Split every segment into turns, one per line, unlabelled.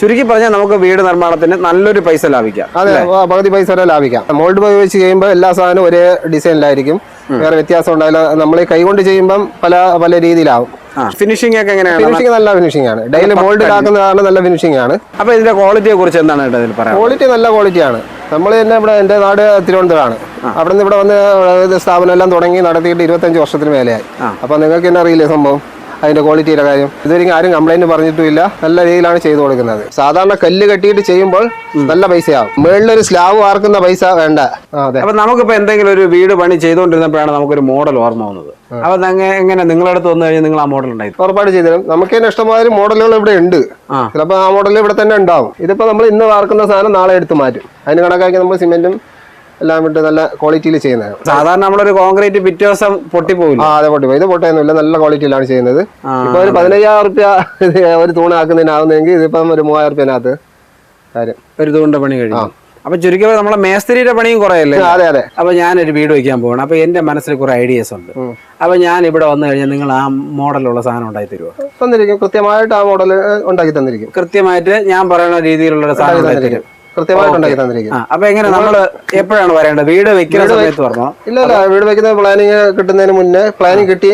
ചുരുക്കി പറഞ്ഞാൽ നമുക്ക് വീട് നിർമ്മാണത്തിന് നല്ലൊരു പൈസ ലാഭിക്കാം
അതെ പകുതി പൈസ വരെ ലാഭിക്കാം. മോൾഡ് ഉപയോഗിച്ച് ചെയ്യുമ്പോൾ എല്ലാ സാധനവും ഒരേ ഡിസൈനിലായിരിക്കും. വേറെ വ്യത്യാസം ഉണ്ടാവില്ല. നമ്മൾ കൈകൊണ്ട് ചെയ്യുമ്പം പല പല രീതിയിലാവും.
ഫിനിഷിംഗ് ഒക്കെ എങ്ങനെയാണ്?
ഫിനിഷിംഗ് നല്ല ഫിനിഷിംഗ് ആണ്. ഡെയിലി മോൾഡ് ആക്കുന്നതാണ് നല്ല ഫിനിഷിംഗ് ആണ്.
അപ്പൊ ഇതിന്റെ ക്വാളിറ്റിയെ കുറിച്ച് എന്താണ് ഇതിൽ പറയാം
ക്വാളിറ്റി നല്ല ക്വാളിറ്റിയാണ് നമ്മൾ തന്നെ ഇവിടെ എന്റെ നാട് തിരുവനന്തപുരമാണ്. അവിടെ നിന്ന് ഇവിടെ വന്ന് സ്ഥാപനം എല്ലാം തുടങ്ങി നടത്തിയിട്ട് ഇരുപത്തഞ്ച് വർഷത്തിന് മേലെയായി. അപ്പൊ നിങ്ങൾക്ക് തന്നെ അറിയില്ലേ സംഭവം? അതിന്റെ ക്വാളിറ്റിയുടെ കാര്യം. ഇതുവരെയും ആരും കംപ്ലൈന്റ് പറഞ്ഞിട്ടുമില്ല. നല്ല രീതിയിലാണ് ചെയ്തു കൊടുക്കുന്നത്. സാധാരണ കല്ല് കെട്ടിയിട്ട് ചെയ്യുമ്പോൾ നല്ല പൈസയാവും. മേളിലൊരു സ്ലാബ് വാർക്കുന്ന പൈസ വേണ്ട. അതെ.
അപ്പൊ നമുക്കിപ്പോ എന്തെങ്കിലും ഒരു വീട് പണി ചെയ്തുകൊണ്ടിരുന്നപ്പോഴാണ് നമുക്കൊരു മോഡൽ ഓർമ്മ വന്നത്. അപ്പൊ എങ്ങനെ നിങ്ങളുടെ അടുത്ത് വന്നു കഴിഞ്ഞാൽ നിങ്ങൾ ആ മോഡൽ ഉണ്ടായി?
ഉറപ്പായിട്ട് ചെയ്തുതരും നമുക്ക് തന്നെ ഇഷ്ടമായൊരു മോഡലുകൾ ഇവിടെ ഉണ്ട്. ചിലപ്പോൾ ആ മോഡൽ ഇവിടെ തന്നെ ഉണ്ടാവും. ഇതിപ്പോ നമ്മൾ ഇന്ന് വാർക്കുന്ന സാധനം നാളെ എടുത്ത് മാറ്റും. അതിന് കണക്കാക്കി നമ്മൾ സിമെന്റും എല്ലാം ഇട്ട് നല്ല ക്വാളിറ്റിയിൽ ചെയ്യുന്നത്.
സാധാരണ നമ്മളൊരു കോൺക്രീറ്റ് പിറ്റേ ദിവസം പൊട്ടിപ്പോവില്ല?
ആ അതെ പൊട്ടി ഇത് പൊട്ടയൊന്നുമില്ല നല്ല ക്വാളിറ്റിയിലാണ് ചെയ്യുന്നത്. ഇപ്പൊ ഒരു പതിനയ്യായിരം റുപ്യ ഒരു തൂണാക്കുന്നതിനാവുന്നെങ്കിൽ ഇതിപ്പം ഒരു മൂവായിരം റുപ്യനകത്ത് കാര്യം.
ഒരു തൂണിന്റെ പണി കഴിഞ്ഞു. അപ്പൊ ചുരുക്കി നമ്മളെ മേസ്തിരിയുടെ പണിയും കുറയല്ലേ?
അതെ അതെ.
അപ്പൊ ഞാനൊരു വീട് വെക്കാൻ പോകണം അപ്പൊ എന്റെ മനസ്സിൽ കുറെ ഐഡിയാസ് ഉണ്ട്. അപ്പൊ ഞാൻ ഇവിടെ വന്നു കഴിഞ്ഞാൽ നിങ്ങൾ ആ മോഡലുള്ള സാധനം ഉണ്ടാക്കി തരുമോ
തന്നിരിക്കും. കൃത്യമായിട്ട് ആ മോഡൽ ഉണ്ടാക്കി തന്നിരിക്കും.
കൃത്യമായിട്ട് ഞാൻ പറയുന്ന രീതിയിലുള്ള സാധനം തരും.
കൃത്യമായിട്ട് ഉണ്ടാക്കി തന്നിരിക്കും
അപ്പൊ എങ്ങനെ നമ്മൾ എപ്പോഴാണ് വരേണ്ടത്? വീട് വെക്കുന്ന സമയത്ത് പറഞ്ഞോ?
ഇല്ല ഇല്ല വീട് വെക്കുന്ന പ്ലാനിങ് കിട്ടുന്നതിന് മുന്നേ പ്ലാനിങ് കിട്ടി.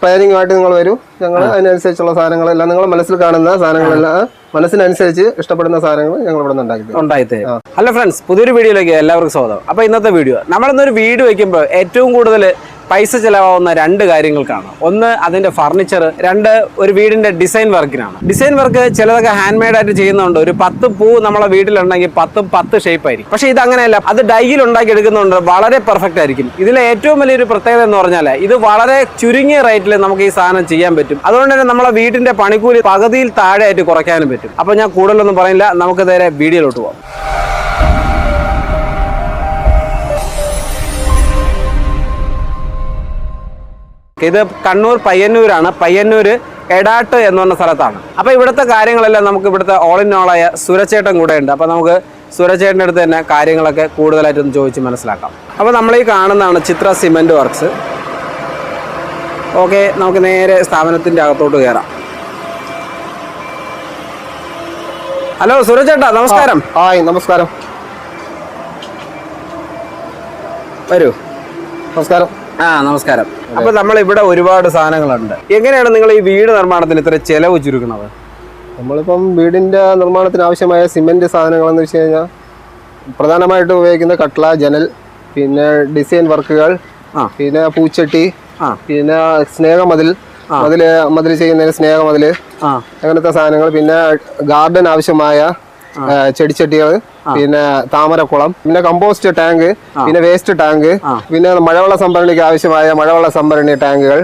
പ്ലാനിങ്ങുമായിട്ട് നിങ്ങൾ വരും. ഞങ്ങൾ അതിനനുസരിച്ചുള്ള സാധനങ്ങളെല്ലാം നിങ്ങൾ മനസ്സിൽ കാണുന്ന സാധനങ്ങളെല്ലാം മനസ്സിനനുസരിച്ച് ഇഷ്ടപ്പെടുന്ന സാധനങ്ങൾ ഞങ്ങൾ ഇവിടെ ഉണ്ടാക്കി
ഹലോ ഫ്രണ്ട്സ് പുതിയൊരു വീഡിയോയിലേക്ക് എല്ലാവർക്കും സ്വാഗതം. അപ്പൊ ഇന്നത്തെ വീഡിയോ നമ്മളിന്നൊരു വീട് വെക്കുമ്പോൾ ഏറ്റവും കൂടുതൽ പൈസ ചിലവാകുന്ന രണ്ട് കാര്യങ്ങൾക്കാണ് ഒന്ന് അതിന്റെ ഫർണിച്ചർ രണ്ട് ഒരു വീടിന്റെ ഡിസൈൻ വർക്കിനാണ് ഡിസൈൻ വർക്ക് ചിലതൊക്കെ ഹാൻഡ് മെയ്ഡ് ആയിട്ട് ചെയ്യുന്നുണ്ട് ഒരു പത്ത് പൂ നമ്മളെ വീട്ടിലുണ്ടെങ്കിൽ പത്തും പത്ത് ഷേപ്പ് ആയിരിക്കും. പക്ഷേ ഇത് അങ്ങനെയല്ല അത് ഡൈയിൽ ഉണ്ടാക്കി എടുക്കുന്നുണ്ട് വളരെ പെർഫെക്റ്റ് ആയിരിക്കും. ഇതിലെ ഏറ്റവും വലിയൊരു പ്രത്യേകത എന്ന് പറഞ്ഞാൽ ഇത് വളരെ ചുരുങ്ങിയ റേറ്റിൽ നമുക്ക് ഈ സാധനം ചെയ്യാൻ പറ്റും. അതുകൊണ്ട് തന്നെ നമ്മളെ വീടിന്റെ പണിക്കൂലി പകുതിയിൽ താഴെയായിട്ട് കുറയ്ക്കാനും പറ്റും. അപ്പോൾ ഞാൻ കൂടുതലൊന്നും പറയില്ല നമുക്ക് നേരെ വീഡിയോയിലോട്ട് പോകാം. ഇത് കണ്ണൂർ പയ്യന്നൂരാണ്. പയ്യന്നൂര് എടാട്ട് എന്ന് പറഞ്ഞ സ്ഥലത്താണ്. അപ്പൊ ഇവിടുത്തെ കാര്യങ്ങളെല്ലാം നമുക്ക് ഇവിടുത്തെ ഓൾ ഇൻ ഓൾ ആയ സുരചേട്ടൻ കൂടെ ഉണ്ട്. അപ്പൊ നമുക്ക് സുരച്ചേട്ടന്റെ അടുത്ത് തന്നെ കാര്യങ്ങളൊക്കെ കൂടുതലായിട്ടൊന്ന് ചോദിച്ച് മനസ്സിലാക്കാം. അപ്പൊ നമ്മൾ ഈ കാണുന്നതാണ് ചിത്ര സിമെന്റ് വർക്ക്സ്. ഓക്കെ നമുക്ക് നേരെ സ്ഥാപനത്തിന്റെ അകത്തോട്ട് കയറാം. ഹലോ സുരചേട്ടാ നമസ്കാരം.
ഹായ് നമസ്കാരം.
വരൂ.
നമസ്കാരം.
ആ നമസ്കാരം. അപ്പൊ നമ്മൾ ഇവിടെ ഒരുപാട് സാധനങ്ങളുണ്ട്. എങ്ങനെയാണ് നിങ്ങൾ ഈ വീട് നിർമ്മാണത്തിന് ഇത്ര ചെലവ് ചുരുക്കുന്നത്?
നമ്മളിപ്പം വീടിന്റെ നിർമ്മാണത്തിന് ആവശ്യമായ സിമെന്റ് സാധനങ്ങളെന്ന് വെച്ച് കഴിഞ്ഞാൽ പ്രധാനമായിട്ട് ഉപയോഗിക്കുന്ന കട്ട്ല ജനൽ പിന്നെ ഡിസൈൻ വർക്കുകൾ
ആ.
പിന്നെ പൂച്ചട്ടി
ആ.
പിന്നെ സ്നേഹമതിൽ മതിൽ മതിൽ ചെയ്യുന്നതിന്
സ്നേഹമതിൽ
അങ്ങനത്തെ സാധനങ്ങൾ പിന്നെ ഗാർഡൻ ആവശ്യമായ ചെടിച്ചട്ടികൾ പിന്നെ താമരക്കുളം പിന്നെ കമ്പോസ്റ്റ് ടാങ്ക് പിന്നെ വേസ്റ്റ് ടാങ്ക് പിന്നെ മഴവെള്ള സംഭരണിക്ക് ആവശ്യമായ മഴവെള്ള സംഭരണി ടാങ്കുകൾ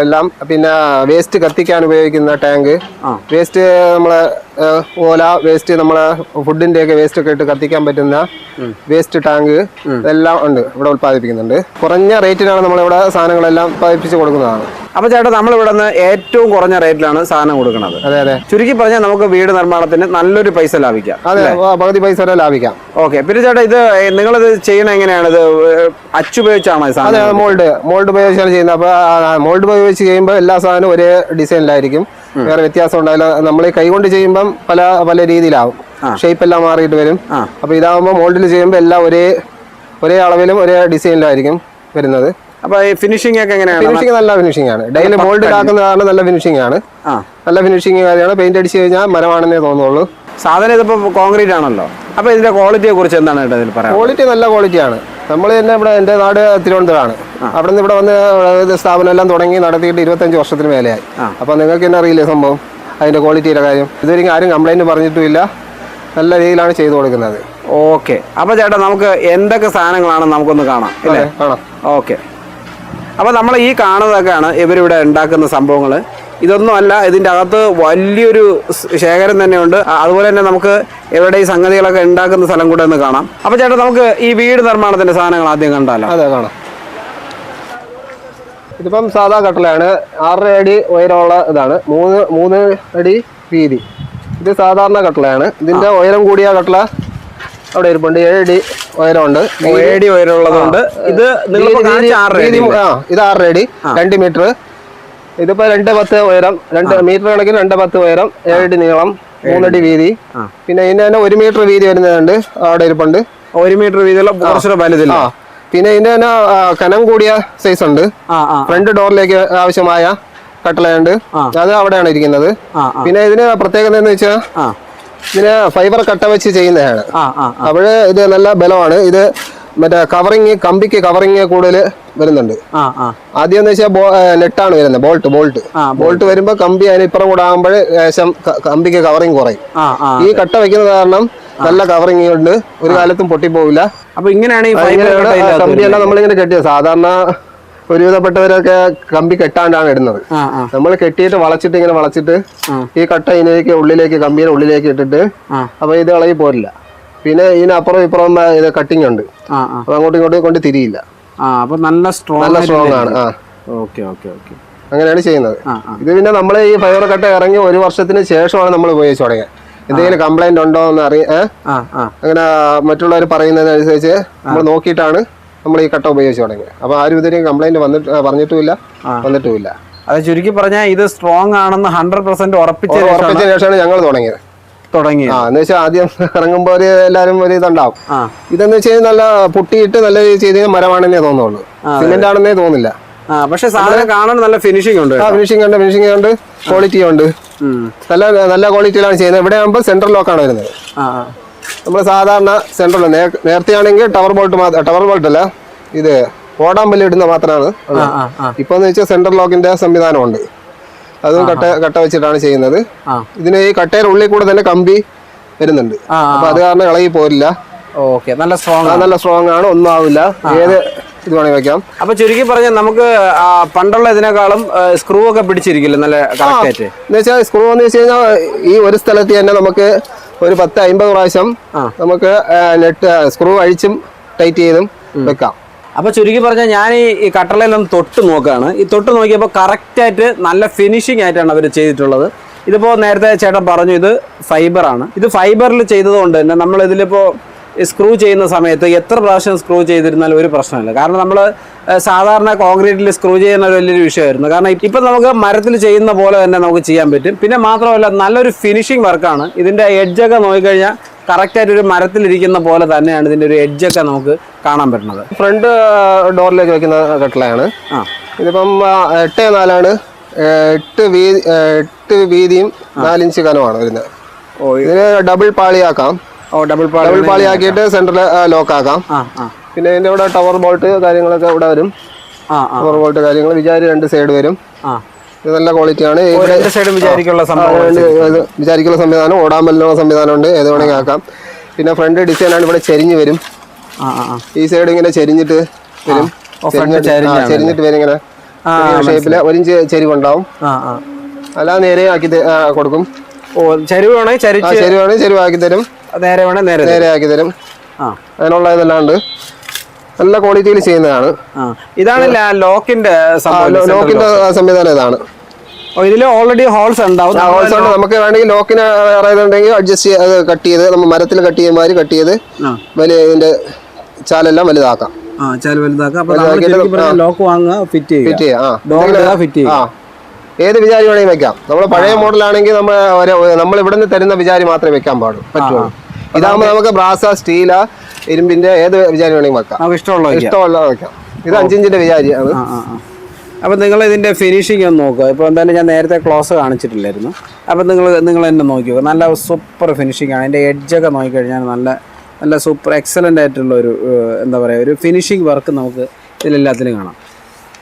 എല്ലാം പിന്നെ വേസ്റ്റ് കത്തിക്കാൻ ഉപയോഗിക്കുന്ന ടാങ്ക് വേസ്റ്റ് നമ്മളെ ഓല വേസ്റ്റ് നമ്മളെ ഫുഡിന്റെ ഒക്കെ വേസ്റ്റ് ഒക്കെ ഇട്ട് കത്തിക്കാൻ പറ്റുന്ന വേസ്റ്റ് ടാങ്ക് ഇതെല്ലാം ഉണ്ട് ഇവിടെ ഉത്പാദിപ്പിക്കുന്നുണ്ട് കുറഞ്ഞ റേറ്റിനാണ് നമ്മളിവിടെ സാധനങ്ങളെല്ലാം ഉത്പാദിപ്പിച്ച് കൊടുക്കുന്നതാണ്.
അപ്പൊ ചേട്ടാ നമ്മൾ ഇവിടെ നിന്ന് ഏറ്റവും കുറഞ്ഞ റേറ്റിലാണ് സാധനം കൊടുക്കുന്നത്.
അതെ അതെ.
ചുരുക്കി പറഞ്ഞാൽ നമുക്ക് വീട് നിർമ്മാണത്തിന് നല്ലൊരു പൈസ ലാഭിക്കാം
അതെ പകുതി പൈസ ലാഭിക്കാം
ഓക്കെ പിന്നെ ചേട്ടാ ഇത് നിങ്ങളിത് ചെയ്യണ എങ്ങനെയാണ്? ഇത് അച്ചുപയോഗിച്ചാണോ
അതെ മോൾഡ്. മോൾഡ് ഉപയോഗിച്ചാണ് ചെയ്യുന്നത്. അപ്പൊ മോൾഡ് ഉപയോഗിച്ച് ചെയ്യുമ്പോൾ എല്ലാ സാധനവും ഒരേ ഡിസൈനിലായിരിക്കും. വേറെ വ്യത്യാസം ഉണ്ടാവില്ല. നമ്മൾ ഈ കൈകൊണ്ട് ചെയ്യുമ്പം പല പല രീതിയിലാവും. ഷേപ്പ് എല്ലാം മാറിയിട്ട് വരും. അപ്പൊ ഇതാവുമ്പോൾ മോൾഡിൽ ചെയ്യുമ്പോൾ എല്ലാം ഒരേ ഒരേ അളവിലും ഒരേ ഡിസൈനിലായിരിക്കും വരുന്നത്.
അപ്പൊ ഈ ഫിനിഷിംഗ് ഒക്കെ എങ്ങനെയാണ്?
ഫിനിഷിംഗ് നല്ല ഫിനിഷിംഗ് ആണ്. ഡെയിലി മോൾഡ് മോൾഡിലാക്കുന്നതാണ് നല്ല ഫിനിഷിംഗ് ആണ്. നല്ല ഫിനിഷിംഗ് കാര്യമാണ്. പെയിന്റ് അടിച്ച് കഴിഞ്ഞാൽ മരമാണെന്നേ തോന്നുള്ളൂ.
സാധനം ഇതിപ്പോ കോൺക്രീറ്റ് ആണല്ലോ. അപ്പൊ ഇതിന്റെ ക്വാളിറ്റിയെ കുറിച്ച് എന്താണ് കേട്ടോ ഇതിൽ പറയാം
ക്വാളിറ്റി നല്ല ക്വാളിറ്റിയാണ് നമ്മൾ തന്നെ ഇവിടെ എന്റെ നാട് തിരുവനന്തപുരമാണ്. അവിടെ നിന്ന് ഇവിടെ വന്ന് സ്ഥാപനം എല്ലാം തുടങ്ങി നടത്തിയിട്ട് ഇരുപത്തഞ്ച് വർഷത്തിന് മേലെയായി. അപ്പോൾ നിങ്ങൾക്ക് തന്നെ അറിയില്ലേ സംഭവം? അതിന്റെ ക്വാളിറ്റിയുടെ കാര്യം. ഇതുവരെയും ആരും കംപ്ലൈന്റ് പറഞ്ഞിട്ടുമില്ല. നല്ല രീതിയിലാണ് ചെയ്തു കൊടുക്കുന്നത്.
ഓക്കെ അപ്പൊ ചേട്ടാ നമുക്ക് എന്തൊക്കെ സാധനങ്ങളാണ് നമുക്കൊന്ന് കാണാം അല്ലേ
കാണാം.
ഓക്കെ അപ്പോൾ നമ്മൾ ഈ കാണുന്നതൊക്കെയാണ് ഇവരിവിടെ ഉണ്ടാക്കുന്ന സംഭവങ്ങൾ ഇതൊന്നും അല്ല ഇതിന്റെ അകത്ത് വലിയൊരു ശേഖരം തന്നെയുണ്ട്. അതുപോലെ തന്നെ നമുക്ക് എവിടെ ഈ സംഗതികളൊക്കെ ഉണ്ടാക്കുന്ന സ്ഥലം കൂടെ ഒന്ന് കാണാം. അപ്പോൾ ചേട്ടാ നമുക്ക് ഈ വീട് നിർമ്മാണത്തിന്റെ സാധനങ്ങൾ ആദ്യം കണ്ടാലോ?
അതെ കാണാം. ഇതിപ്പം സാധാ കട്ടലാണ്. ആറര അടി ഉയരമുള്ള ഇതാണ്. മൂന്ന് മൂന്ന് അടി വീതി. ഇത് സാധാരണ കട്ടളയാണ് ഇതിന്റെ ഉയരം കൂടിയ കട്ടള അവിടെ ഇരിപ്പുണ്ട്. ഏഴ് അടി ഉയരമുണ്ട്.
ഏഴടി ഉയരമുള്ളതുകൊണ്ട് ഇത്
ഇത് ആറര അടി. രണ്ട് മീറ്റർ. ഇതിപ്പോ രണ്ട് പത്ത് ഉയരം രണ്ട് മീറ്റർ കണക്കിന് രണ്ട് പത്ത് ഉയരം ഏഴടി നീളം മൂന്നടി വീതി. പിന്നെ ഇതിന് തന്നെ ഒരു മീറ്റർ വീതി വരുന്നതുണ്ട് അവിടെ ഇരിപ്പുണ്ട്.
ഒരു മീറ്റർ വീതിയുള്ള കുറച്ചുകൂടെ വലുതില്ല.
പിന്നെ ഇതിന്റെ തന്നെ കനം കൂടിയ സൈസ് ഉണ്ട്. ഫ്രണ്ട് ഡോറിലേക്ക് ആവശ്യമായ കട്ടളയുണ്ട്. അത് അവിടെയാണ് ഇരിക്കുന്നത്. പിന്നെ ഇതിന് പ്രത്യേകത എന്ന് വെച്ചാൽ ഇതിന് ഫൈബർ കട്ട വെച്ച് ചെയ്യുന്നതാണ്. അപ്പോൾ ഇത് നല്ല ബലമാണ്. ഇത് മറ്റേ കവറിങ് കമ്പിക്ക് കവറിങ് കൂടുതൽ വരുന്നുണ്ട്. ആദ്യം എന്ന് വെച്ചാൽ നെറ്റാണ് വരുന്നത് ബോൾട്ട് ബോൾട്ട് ബോൾട്ട് വരുമ്പോൾ കമ്പി അതിന് ഇപ്പുറം കൂടെ ആകുമ്പോൾ കമ്പിക്ക് കവറിങ് കുറയും. ഈ കട്ട വെക്കുന്നത് കാരണം നല്ല കവറിങ് ഉണ്ട് ഒരു കാലത്തും പൊട്ടിപ്പോവില്ല.
അപ്പൊ ഇങ്ങനെയാണ്
കമ്പിയെല്ലാം നമ്മളിങ്ങനെ കെട്ടിയത്. സാധാരണ ഒരുവിധപ്പെട്ടവരൊക്കെ കമ്പി കെട്ടാണ്ടാണ് ഇടുന്നത്. നമ്മൾ കെട്ടിയിട്ട് വളച്ചിട്ട് ഇങ്ങനെ വളച്ചിട്ട് ഈ കട്ട ഇതിലേക്ക് ഉള്ളിലേക്ക് കമ്പിയുടെ ഉള്ളിലേക്ക് ഇട്ടിട്ട് അപ്പൊ ഇത് ഇളകി പോരില്ല. പിന്നെ ഇതിനപ്പുറം ഇപ്പുറം ഇത് കട്ടിങ് ഉണ്ട്. അപ്പൊ അങ്ങോട്ടും ഇങ്ങോട്ടും കൊണ്ട് തിരിയില്ല.
അപ്പൊ നല്ല സ്ട്രോങ്
നല്ല സ്ട്രോങ് ആണ് ആ.
Okay okay okay.
അങ്ങനെയാണ് ചെയ്യുന്നത്. ഇത് പിന്നെ നമ്മൾ ഈ ഫൈബർ കട്ട ഇറങ്ങി ഒരു വർഷത്തിന് ശേഷമാണ് നമ്മൾ ഉപയോഗിച്ച് തുടങ്ങിയത്. എന്തെങ്കിലും കംപ്ലൈന്റ് ഉണ്ടോ എന്ന്
അറിയ
അങ്ങനെ മറ്റുള്ളവർ പറയുന്നതിനനുസരിച്ച് നമ്മൾ നോക്കിയിട്ടാണ് നമ്മൾ ഈ കട്ട ഉപയോഗിച്ച് തുടങ്ങിയത്. അപ്പൊ ആരും ഇതുവരെയും കംപ്ലൈന്റ് വന്നിട്ട് പറഞ്ഞിട്ടുമില്ല വന്നിട്ടുമില്ല.
അത് ചുരുക്കി പറഞ്ഞാൽ ഇത് സ്ട്രോങ് ആണെന്ന് ഹൺഡ്രഡ് പെർസെന്റ് ഉറപ്പിച്ച ശേഷമാണ്
ഞങ്ങൾ തുടങ്ങിയത്.
തുടങ്ങിയത്.
ആ എന്ന് വെച്ചാൽ ആദ്യം ഇറങ്ങുമ്പോൾ ഒരു എല്ലാവരും ഒരു ഇതുണ്ടാവും. ഇതെന്ന് വെച്ച് കഴിഞ്ഞാൽ നല്ല പൊട്ടിയിട്ട് നല്ല രീതിയിൽ ചെയ്ത് മരമാണെന്നേ തോന്നുള്ളൂ. സിമെന്റ് ആണെന്നേ തോന്നില്ല.
പക്ഷെ സാധനം കാണാൻ നല്ല ഫിനിഷിംഗ് ഉണ്ട്
ഫിനിഷിംഗ് ഉണ്ട് ഫിനിഷിംഗ് ഉണ്ട് ക്വാളിറ്റി ഉണ്ട്. നല്ല നല്ല ക്വാളിറ്റിയിലാണ് ചെയ്യുന്നത്. ഇവിടെ ആകുമ്പോൾ സെൻട്രൽ ലോക്കാണ് വരുന്നത്. നമ്മൾ സാധാരണ സെൻട്രൽ നേരത്തെ ആണെങ്കിൽ ടവർ ബോൾട്ട് ടവർ ബോൾട്ട് അല്ല ഇത് ഓടാമ്പല്ലി ഇടുന്ന മാത്രമാണ്
ഇപ്പൊന്ന്
ഇപ്പൊ എന്ന് വെച്ചാൽ സെൻട്രൽ ലോക്കിന്റെ സംവിധാനമുണ്ട്. അതും കട്ട കട്ട വെച്ചിട്ടാണ് ചെയ്യുന്നത്. ഇതിന് ഈ കട്ടയുടെ ഉള്ളിൽ കൂടെ തന്നെ കമ്പി വരുന്നുണ്ട്. അപ്പൊ അത് കാരണം ഇളകി പോരില്ല.
ഓക്കെ നല്ല സ്ട്രോങ്
നല്ല സ്ട്രോങ് ആണ് ഒന്നും ആവില്ല. ഏത് ഇത് വേണമെങ്കിൽ വെക്കാം.
അപ്പൊ ചുരുക്കി പറഞ്ഞാൽ നമുക്ക് പണ്ടുള്ള ഇതിനേക്കാളും സ്ക്രൂ ഒക്കെ പിടിച്ചിരിക്കില്ല നല്ല
എന്ന് വെച്ചാൽ സ്ക്രൂ എന്ന് വെച്ച് കഴിഞ്ഞാൽ ഈ ഒരു സ്ഥലത്ത് തന്നെ നമുക്ക് ഒരു പത്ത് അമ്പത് പ്രാവശ്യം. നമുക്ക് നെറ്റ് സ്ക്രൂ അഴിച്ചും ടൈറ്റ് ചെയ്തും വെക്കാം.
അപ്പൊ ചുരുക്കി പറഞ്ഞാൽ ഞാൻ ഈ കട്ടളയിലൊന്ന് തൊട്ട് നോക്കുകയാണ്. ഈ തൊട്ട് നോക്കിയപ്പോൾ കറക്റ്റായിട്ട് നല്ല ഫിനിഷിംഗ് ആയിട്ടാണ് അവർ ചെയ്തിട്ടുള്ളത്. ഇതിപ്പോൾ നേരത്തെ ചേട്ടൻ പറഞ്ഞു ഇത് ഫൈബറാണ് ഇത് ഫൈബറിൽ ചെയ്തതുകൊണ്ട് തന്നെ നമ്മൾ ഇതിലിപ്പോൾ സ്ക്രൂ ചെയ്യുന്ന സമയത്ത് എത്ര പ്രാവശ്യം സ്ക്രൂ ചെയ്തിരുന്നാലും ഒരു പ്രശ്നമില്ല. കാരണം നമ്മൾ സാധാരണ കോൺക്രീറ്റിൽ സ്ക്രൂ ചെയ്യുന്ന ഒരു വലിയൊരു വിഷയമായിരുന്നു. കാരണം ഇപ്പം നമുക്ക് മരത്തിൽ ചെയ്യുന്ന പോലെ തന്നെ നമുക്ക് ചെയ്യാൻ പറ്റും. പിന്നെ മാത്രമല്ല നല്ലൊരു ഫിനിഷിംഗ് വർക്കാണ് ഇതിന്റെ എഡ്ജൊക്കെ നോക്കിക്കഴിഞ്ഞാൽ കറക്റ്റായിട്ട് ഒരു മരത്തിലിരിക്കുന്ന പോലെ തന്നെയാണ് ഇതിന്റെ ഒരു എഡ്ജൊക്കെ നമുക്ക് കാണാൻ പറ്റുന്നത്
ഫ്രണ്ട് ഡോറിലേക്ക് വെക്കുന്ന കട്ടിലയാണ്
ആ.
ഇതിപ്പം എട്ട് നാലാണ്. എട്ട് വീതി എട്ട് വീതിയും നാലിഞ്ച് കനമാണ് വരുന്നത്.
ഓ
ഇതിന് ഡബിൾ പാളിയാക്കാം.
ഓ ഡബിൾ പാളി
ഡബിൾ പാളിയാക്കിയിട്ട് സെൻട്രൽ ലോക്ക് ആക്കാം. പിന്നെ ഇതിന്റെ ഇവിടെ ടവർ ബോൾട്ട് കാര്യങ്ങളൊക്കെ ഇവിടെ വരും. ടവർ ബോൾട്ട് കാര്യങ്ങൾ. വിചാരി രണ്ട് സൈഡ് വരും. ഇത് നല്ല ക്വാളിറ്റിയാണ്
വിചാരിക്കുള്ള സംവിധാനം സംഭവം
വിചാരിക്കുന്ന സംവിധാനം ഉണ്ട്. ഏത് വേണമെങ്കിൽ ആക്കാം. പിന്നെ ഫ്രണ്ട് ഡിസൈനാണ് ഇവിടെ ചെരിഞ്ഞ് വരും. ഈ സൈഡ് ഇങ്ങനെ ചെരിഞ്ഞിട്ട് വരും. ചെരിഞ്ഞിട്ട് വരും ഇങ്ങനെ. ഷേപ്പിൽ ഒരു ചെരിവുണ്ടാവും അല്ല നേരെ ആക്കി കൊടുക്കും.
ഓ ചരിവ് ചെരുവാണെങ്കിൽ
ചെരുവ്
ആക്കി
ചെരുവാണെങ്കിൽ ചെരുവാക്കി തരും.
നേരെ വേണേ നേരെ
നേരെ ആക്കി തരും. അതിനുള്ള ഇതെല്ലാം ഉണ്ട്. നല്ല ക്വാളിറ്റിയിൽ ചെയ്യുന്നതാണ്.
ഇതാണ് ലോക്കിന്റെ
ലോക്കിന്റെ സംവിധാനം ഇതാണ്.
ഇതിൽ ഓൾറെഡി ഹോൾസ് ഉണ്ടാവും.
ഹോൾസ് ഉണ്ട്. നമുക്ക് വേണമെങ്കിൽ ലോക്കിന് വേറെ ഇതുണ്ടെങ്കിൽ അഡ്ജസ്റ്റ് ചെയ്ത് കട്ട് ചെയ്ത് നമ്മൾ മരത്തിൽ കട്ട് ചെയ്യുന്ന മാതിരി കട്ട് ചെയ്ത് വലിയ ഇതിന്റെ ചാലെല്ലാം വലുതാക്കാം.
ആ ചാൽ വലുതാക്കാം. അപ്പൊ ലോക്ക് വാങ്ങുക ഫിറ്റ് ചെയ്യുക.
ഫിറ്റ്
ചെയ്യുക.
ഏത് വിചാരി വേണമെങ്കിൽ വെക്കാം. നമ്മൾ പഴയ മോഡലാണെങ്കിൽ നമ്മൾ നമ്മൾ ഇവിടെ നിന്ന് തരുന്ന വിചാരി മാത്രമേ വെക്കാൻ പാടും പറ്റുള്ളൂ. ഇതാകുമ്പോൾ നമുക്ക് ബ്രാസ സ്റ്റീല ഇരുമ്പിന്റെ ഏത് വിചാരി വേണമെങ്കിൽ വെക്കാം.
ഇഷ്ടമുള്ള.
ഇഷ്ടമുള്ള വെക്കാം. ഇത് അഞ്ചിഞ്ചിന്റെ വിചാരിയാണ്
അപ്പം നിങ്ങൾ ഇതിന്റെ ഫിനിഷിംഗ് ഒന്ന് നോക്കുക. ഇപ്പോൾ എന്തായാലും ഞാൻ നേരത്തെ ക്ലോസ് കാണിച്ചിട്ടില്ലായിരുന്നു. അപ്പം നിങ്ങൾ നിങ്ങൾ തന്നെ നോക്കി നോക്കുക. നല്ല സൂപ്പർ ഫിനിഷിംഗ് ആണ്. അതിന്റെ എഡ്ജൊക്കെ നോക്കിക്കഴിഞ്ഞാൽ നല്ല നല്ല സൂപ്പർ എക്സലന്റ് ആയിട്ടുള്ള ഒരു എന്താ പറയുക ഒരു ഫിനിഷിംഗ് വർക്ക് നമുക്ക് ഇതിലെല്ലാത്തിലും കാണാം.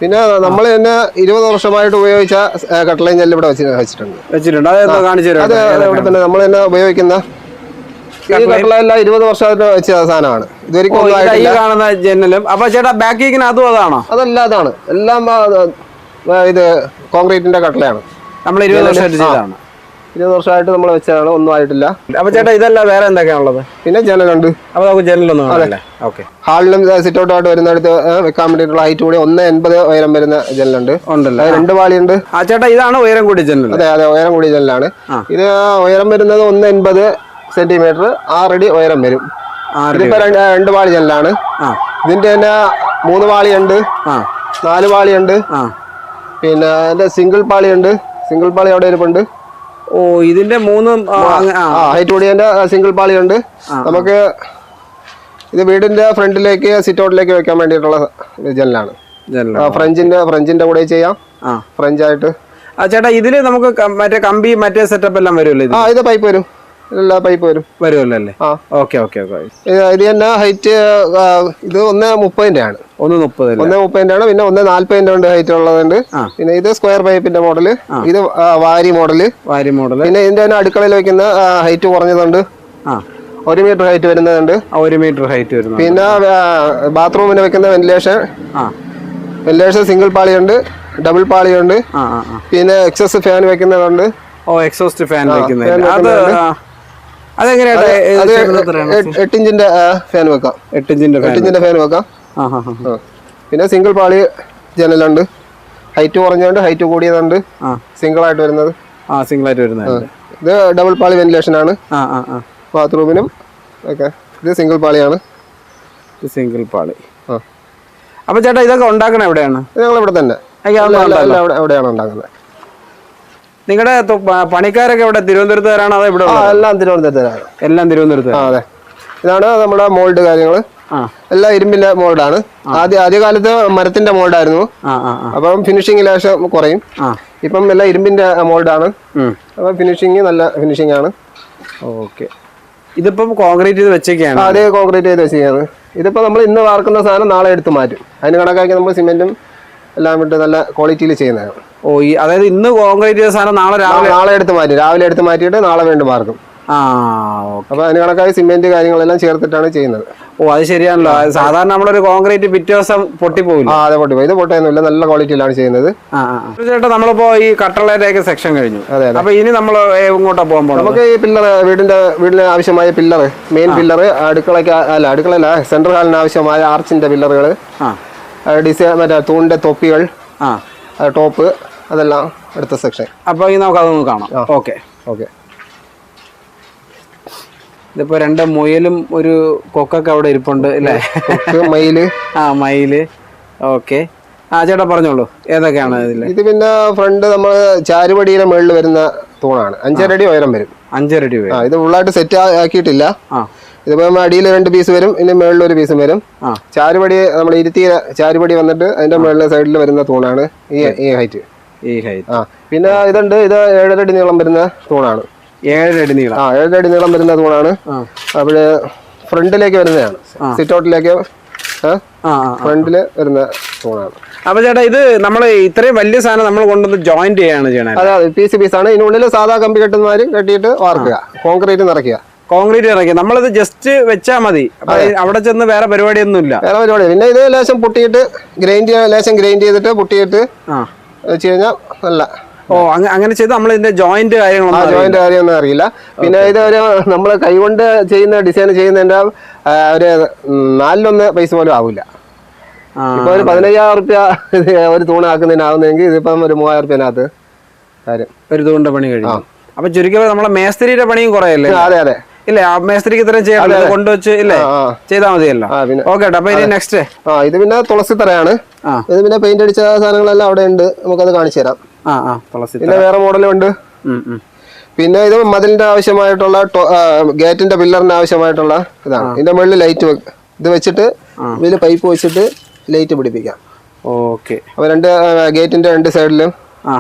പിന്നെ നമ്മൾ തന്നെ ഇരുപത് വർഷമായിട്ട് ഉപയോഗിച്ച കട്ടളയും ജെല്ല് ഇവിടെ വെച്ച് വെച്ചിട്ടുണ്ട്.
വെച്ചിട്ടുണ്ട്. അത് കാണിച്ചു തരും
അതെ ഇവിടെ തന്നെ നമ്മൾ തന്നെ ഉപയോഗിക്കുന്ന ഈ കട്ടളയെല്ലാം ഇരുപത് വർഷമായിട്ട് വെച്ച സാധനമാണ്.
ഈ കാണുന്ന ജനലും. അപ്പോൾ ചേട്ടാ ബാക്ക് അതും അതാണോ?
അതല്ല അതാണ്. എല്ലാം ഇത് കോൺക്രീറ്റിന്റെ കട്ടളയാണ്.
നമ്മൾ ഇരുപത് വർഷമായിട്ട് ചെയ്തതാണ്.
ഇരുപത് വർഷമായിട്ട് നമ്മൾ വെച്ചതാണ് ഒന്നും ആയിട്ടില്ല.
അപ്പൊ ചേട്ടാ ഇതല്ല വേറെ എന്തൊക്കെയാണുള്ളത്
പിന്നെ ജനലുണ്ട്.
അപ്പൊ നമുക്ക് ജനലൊന്നും കാണല്ലേ ഓക്കെ.
ഹാളിലും സിറ്റൗട്ടായിട്ട് വരുന്നിടത്ത് അടുത്ത് വെക്കാൻ വേണ്ടിയിട്ടുള്ള ഹൈറ്റ് കൂടി ഒന്ന് എൺപത് ഉയരം വരുന്ന ജനലുണ്ട്.
ഉണ്ടല്ലോ?
അത് രണ്ട് പാളിയുണ്ട്.
ആ ചേട്ടാ ഇതാണ് ഉയരം കൂടിയ ജനൽ
അതെ അതെ ഉയരം കൂടിയ ജനലാണ്. ഇത് ഉയരം വരുന്നത് ഒന്ന് എൺപത് സെന്റിമീറ്റർ ആറടി ഉയരം വരും. ഇതിപ്പോ രണ്ട് പാളി ജനലാണ്. ഇതിന്റെ തന്നെ മൂന്ന് പാളിയുണ്ട്.
ഉണ്ട്
നാല് പാളിയുണ്ട്.
ഉണ്ട്
പിന്നെ അതിന്റെ സിംഗിൾ പാളിയുണ്ട്. സിംഗിൾ പാളി അവിടെ ഇരിപ്പുണ്ട്.
ഓ ഇതിന്റെ മൂന്നും
ഹൈറ്റ് കൂടിയതിന്റെ സിംഗിൾ പാളിയുണ്ട്. നമുക്ക് ഇത് വീടിന്റെ ഫ്രണ്ടിലേക്ക് സിറ്റ് ഔട്ടിലേക്ക് വെക്കാൻ വേണ്ടിയിട്ടുള്ള ജനലാണ്.
ജനല.
ഫ്രഞ്ചിന്റെ ഫ്രഞ്ചിന്റെ കൂടെ ചെയ്യാം.
ഫ്രഞ്ചായിട്ട്.
ഫ്രഞ്ച് ആയിട്ട്
ആ ചേട്ടാ ഇതിൽ നമുക്ക് മറ്റേ കമ്പി മറ്റേ സെറ്റപ്പ് എല്ലാം വരുമല്ലോ
ആ ഇത് പൈപ്പ് വരും. എല്ലാ പൈപ്പ് വരും.
വരുമല്ലോ അല്ലേ
ആ.
ഓക്കെ ഓക്കെ ഓക്കെ
ഇത് തന്നെ ഹൈറ്റ് ഇത് ഒന്ന് മുപ്പതിന്റെ ആണ്.
ഒന്ന് മുപ്പത്
ഒന്ന് മുപ്പതിന്റെ ആണ് പിന്നെ ഒന്ന് നാല്പതിന്റെ ഉണ്ട് ഹൈറ്റ് ഉള്ളതുണ്ട്. പിന്നെ ഇത് സ്ക്വയർ പൈപ്പിന്റെ മോഡൽ ഇത് വാരി മോഡൽ
വാരി മോഡൽ
പിന്നെ ഇതിന്റെ തന്നെ അടുക്കളയിൽ വെക്കുന്ന ഹൈറ്റ് കുറഞ്ഞതുണ്ട്. ഒരു മീറ്റർ ഹൈറ്റ് വരുന്നതുണ്ട്.
ഒരു മീറ്റർ ഹൈറ്റ് വരുന്നു
പിന്നെ ബാത്റൂമിന് വെക്കുന്ന വെന്റിലേഷൻ വെന്റിലേഷൻ സിംഗിൾ പാളിയുണ്ട് ഡബിൾ പാളിയുണ്ട്. പിന്നെ എക്സസ് ഫാൻ വെക്കുന്നതുണ്ട്.
ഓ എക്സോസ്റ്റ് ഫാൻ വെക്കുന്നത് അത്
വെക്കുന്നുണ്ട്.
ആ. അതെങ്ങനെയാ
അത്
ചെയ്യുന്നത് എത്രയാണ്?
എട്ട് എട്ട് ഇഞ്ചിന്റെ ഫാൻ വെക്കാം.
എട്ട് ഇഞ്ചിന്റെ ഫാൻ
എട്ട് ഇഞ്ചിന്റെ ഫാൻ വെക്കാം. പിന്നെ സിംഗിൾ പാളി ജനലുണ്ട്. ഹൈറ്റ് കുറഞ്ഞുണ്ട് ഹൈറ്റ് കൂടിയതുണ്ട്. സിംഗിൾ ആയിട്ട് വരുന്നത്.
ആ സിംഗിൾ ആയിട്ട് വരുന്നത്.
ഇത് ഡബിൾ പാളി വെന്റിലേഷൻ ആണ്. ബാത്റൂമിനും ഒക്കെ. ഇത് സിംഗിൾ പാളിയാണ്.
സിംഗിൾ പാളി. അപ്പൊ ചേട്ടാ ഇതൊക്കെ ഉണ്ടാക്കണ എവിടെയാണ്?
ഞങ്ങൾ ഇവിടെ തന്നെ. എവിടെയാണ് ഉണ്ടാക്കുന്നത്.
നിങ്ങളുടെ പണിക്കാരൊക്കെ ഇവിടെ തിരുവനന്തപുരത്തുകാരാണോ അതോ ഇവിടെ?
എല്ലാം തിരുവനന്തപുരത്തുകാരാണ്.
എല്ലാം തിരുവനന്തപുരത്ത്
അതെ. ഇതാണ് നമ്മുടെ മോൾഡ് കാര്യങ്ങൾ എല്ലാം ഇരുമ്പിന്റെ മോൾഡാണ്. ആദ്യ ആദ്യകാലത്ത് മരത്തിന്റെ മോൾഡായിരുന്നു. അപ്പം ഫിനിഷിംഗ് ലേശം കുറയും. ഇപ്പം എല്ലാം ഇരുമ്പിന്റെ മോൾഡാണ്. അപ്പം ഫിനിഷിംഗ് നല്ല ഫിനിഷിംഗ് ആണ്
ഓക്കെ. ഇതിപ്പം കോൺക്രീറ്റ് ചെയ്ത് വെച്ചേക്കാണ്.
അതെ കോൺക്രീറ്റ് ചെയ്ത് വെച്ചാണ് ഇതിപ്പോ നമ്മൾ ഇന്ന് വാർക്കുന്ന സാധനം നാളെ എടുത്ത് മാറ്റും. അതിന് കണക്കാക്കി നമ്മൾ സിമെന്റും എല്ലാം ഇട്ട് നല്ല ക്വാളിറ്റിയിൽ ചെയ്യുന്നതാണ്.
ഓ ഈ അതായത് ഇന്ന് കോൺക്രീറ്റ് ചെയ്ത സാധനം നാളെ രാവിലെ
നാളെ എടുത്ത് മാറ്റി. രാവിലെ എടുത്ത് മാറ്റിയിട്ട് നാളെ വീണ്ടും മാർക്കും.
ആ ഓക്കെ.
അപ്പൊ അതിന് കണക്കായി സിമെന്റ് കാര്യങ്ങളെല്ലാം ചേർത്തിട്ടാണ് ചെയ്യുന്നത്.
ഓ അത് ശരിയാണല്ലോ. സാധാരണ നമ്മളൊരു കോൺക്രീറ്റ് പിറ്റേ ദിവസം പൊട്ടിപ്പോകില്ല
ആ അതെ പൊട്ടി പോയി. ഇത് പൊട്ടയൊന്നുമില്ല. നല്ല ക്വാളിറ്റിയിലാണ് ചെയ്യുന്നത്.
ചേട്ടാ നമ്മളിപ്പോ ഈ കട്ടളയുടെയൊക്കെ സെക്ഷൻ കഴിഞ്ഞു.
അതെ.
അപ്പൊ ഇനി നമ്മൾ ഇങ്ങോട്ടാ പോകാൻ പോകണം
നമുക്ക് ഈ പില്ലർ വീടിന്റെ വീടിന് ആവശ്യമായ പില്ലർ മെയിൻ പില്ലർ അടുക്കളയ്ക്ക് അല്ല അടുക്കളയല്ല സെൻട്രൽ ഹാളിന് ആവശ്യമായ ആർച്ചിന്റെ പില്ലറുകൾ ഡിസൈൻ മറ്റേ തൂണിന്റെ തൊപ്പികൾ
ആ
ടോപ്പ് അതെല്ലാം അടുത്ത സെക്ഷൻ
അപ്പൊ ഇനി നമുക്ക് അതൊന്ന് കാണാം. ഓക്കെ.
ഓക്കെ.
ഇതിപ്പോ രണ്ട് മുയലും ഒരു കൊക്കൊക്കെ അവിടെ ഇരിപ്പുണ്ട് അല്ലേ?
മയിൽ.
ആ മയിൽ. ഓക്കെ. ആ ചേട്ടാ പറഞ്ഞോളൂ ഏതൊക്കെയാണ് ഇതിൽ?
ഇത് പിന്നെ ഫ്രണ്ട് നമ്മൾ ചാരുപടിയിലെ മുകളിൽ വരുന്ന തൂണാണ്. അഞ്ചരടി ഉയരം വരും.
അഞ്ചരടി
ആ ഇത് ഉള്ളായിട്ട് സെറ്റ് ആക്കിയിട്ടില്ല.
ആ.
ഇതിപ്പോ അടിയിൽ രണ്ട് പീസ് വരും ഇനി മുകളിൽ ഒരു പീസും വരും. ചാരുപടി നമ്മൾ ഇരുത്തിയ ചാരുപടി വന്നിട്ട് അതിന്റെ മുകളിലെ സൈഡിൽ വരുന്ന തൂണാണ് ഈ ഈ ഹൈറ്റ്
ഈ ഹൈറ്റ്
ആ പിന്നെ ഇതുണ്ട് ഇത് ഏഴര അടി നീളം വരുന്ന തൂണാണ്.
ഏഴര അടി നീളം.
ആ ഏഴര അടി നീളം വരുന്ന തൂണാണ്. അവിടെ ഫ്രണ്ടിലേക്ക് വരുന്നതാണ്. സിറ്റ് ഔട്ടിലേക്ക് ഫ്രണ്ടിൽ വരുന്ന തൂണാണ്.
അപ്പൊ ചേട്ടാ ഇത് നമ്മൾ ഇത്രയും വലിയ സാധനം നമ്മൾ കൊണ്ടുവന്ന് ജോയിന്റ് ചെയ്യാണ് ചെയ്യണത്
അതെ അതെ പീസ് പീസാണ് ഇതിനുള്ളിൽ സാധാ കമ്പി കെട്ടുന്നവര് കെട്ടിയിട്ട് വാർക്കുക. കോൺക്രീറ്റ് നിറയ്ക്കുക.
കോൺക്രീറ്റ് ഇറക്കി നമ്മളിത് ജസ്റ്റ് വെച്ചാ മതി. അവിടെ ചെന്ന് വേറെ പരിപാടിയൊന്നും ഇല്ല
വേറെ പരിപാടി. പിന്നെ ഇത് ലേശം പൊട്ടിയിട്ട് ഗ്രൈൻഡ് ലേശം ഗ്രൈൻഡ് ചെയ്തിട്ട് പൊട്ടിയിട്ട് വെച്ച് കഴിഞ്ഞാൽ നല്ല.
ഓ അങ്ങ- അങ്ങനെ ചെയ്ത് നമ്മൾ ഇതിന്റെ ജോയിന്റ് കാര്യങ്ങളൊന്നും.
ജോയിന്റ് കാര്യമൊന്നും അറിയില്ല. പിന്നെ ഇത് ഒരു നമ്മൾ കൈകൊണ്ട് ചെയ്യുന്ന ഡിസൈൻ ചെയ്യുന്നതിന്റെ ഒരു നാലിലൊന്ന് പൈസ പോലും ആവില്ല ഇപ്പൊ ഒരു പതിനയ്യായിരം റുപ്യ ഒരു തൂണാക്കുന്നതിനാവുന്നെങ്കിൽ ഇതിപ്പം ഒരു മൂവായിരം റുപ്യനകത്ത് കാര്യം
ഒരു തൂണിന്റെ പണി കഴിഞ്ഞു. അപ്പൊ ചുരുക്കി നമ്മളെ മേസ്തിരിയുടെ പണിയും കുറയല്ലേ?
അതെ അതെ.
ഇല്ലേ? മേസ്ത്രിക്ക് ഇത്രയും ചെയ്യണം കൊണ്ടുവച്ച് ഇല്ലേ. ചെയ്താൽ മതിയല്ലോ ഓക്കെ അപ്പൊ ഇനി നെക്സ്റ്റ്
ആ ഇത് പിന്നെ തുളസി തറയാണ് ഇത് പിന്നെ പെയിന്റ് അടിച്ച സാധനങ്ങളെല്ലാം അവിടെ ഉണ്ട്. നമുക്കത് കാണിച്ചു തരാം. പിന്നെ വേറെ മോഡലും ഉണ്ട്. പിന്നെ ഇത് മതിലിന്റെ ആവശ്യമായിട്ടുള്ള ഗേറ്റിന്റെ പില്ലറിന് ആവശ്യമായിട്ടുള്ള ഇതാണ്. ഇതിന്റെ മുകളിൽ ലൈറ്റ് ഇത് വെച്ചിട്ട് ഇതിൽ പൈപ്പ് വെച്ചിട്ട് ലൈറ്റ് പിടിപ്പിക്കാം.
ഓക്കെ.
അപ്പൊ രണ്ട് ഗേറ്റിന്റെ രണ്ട് സൈഡിലും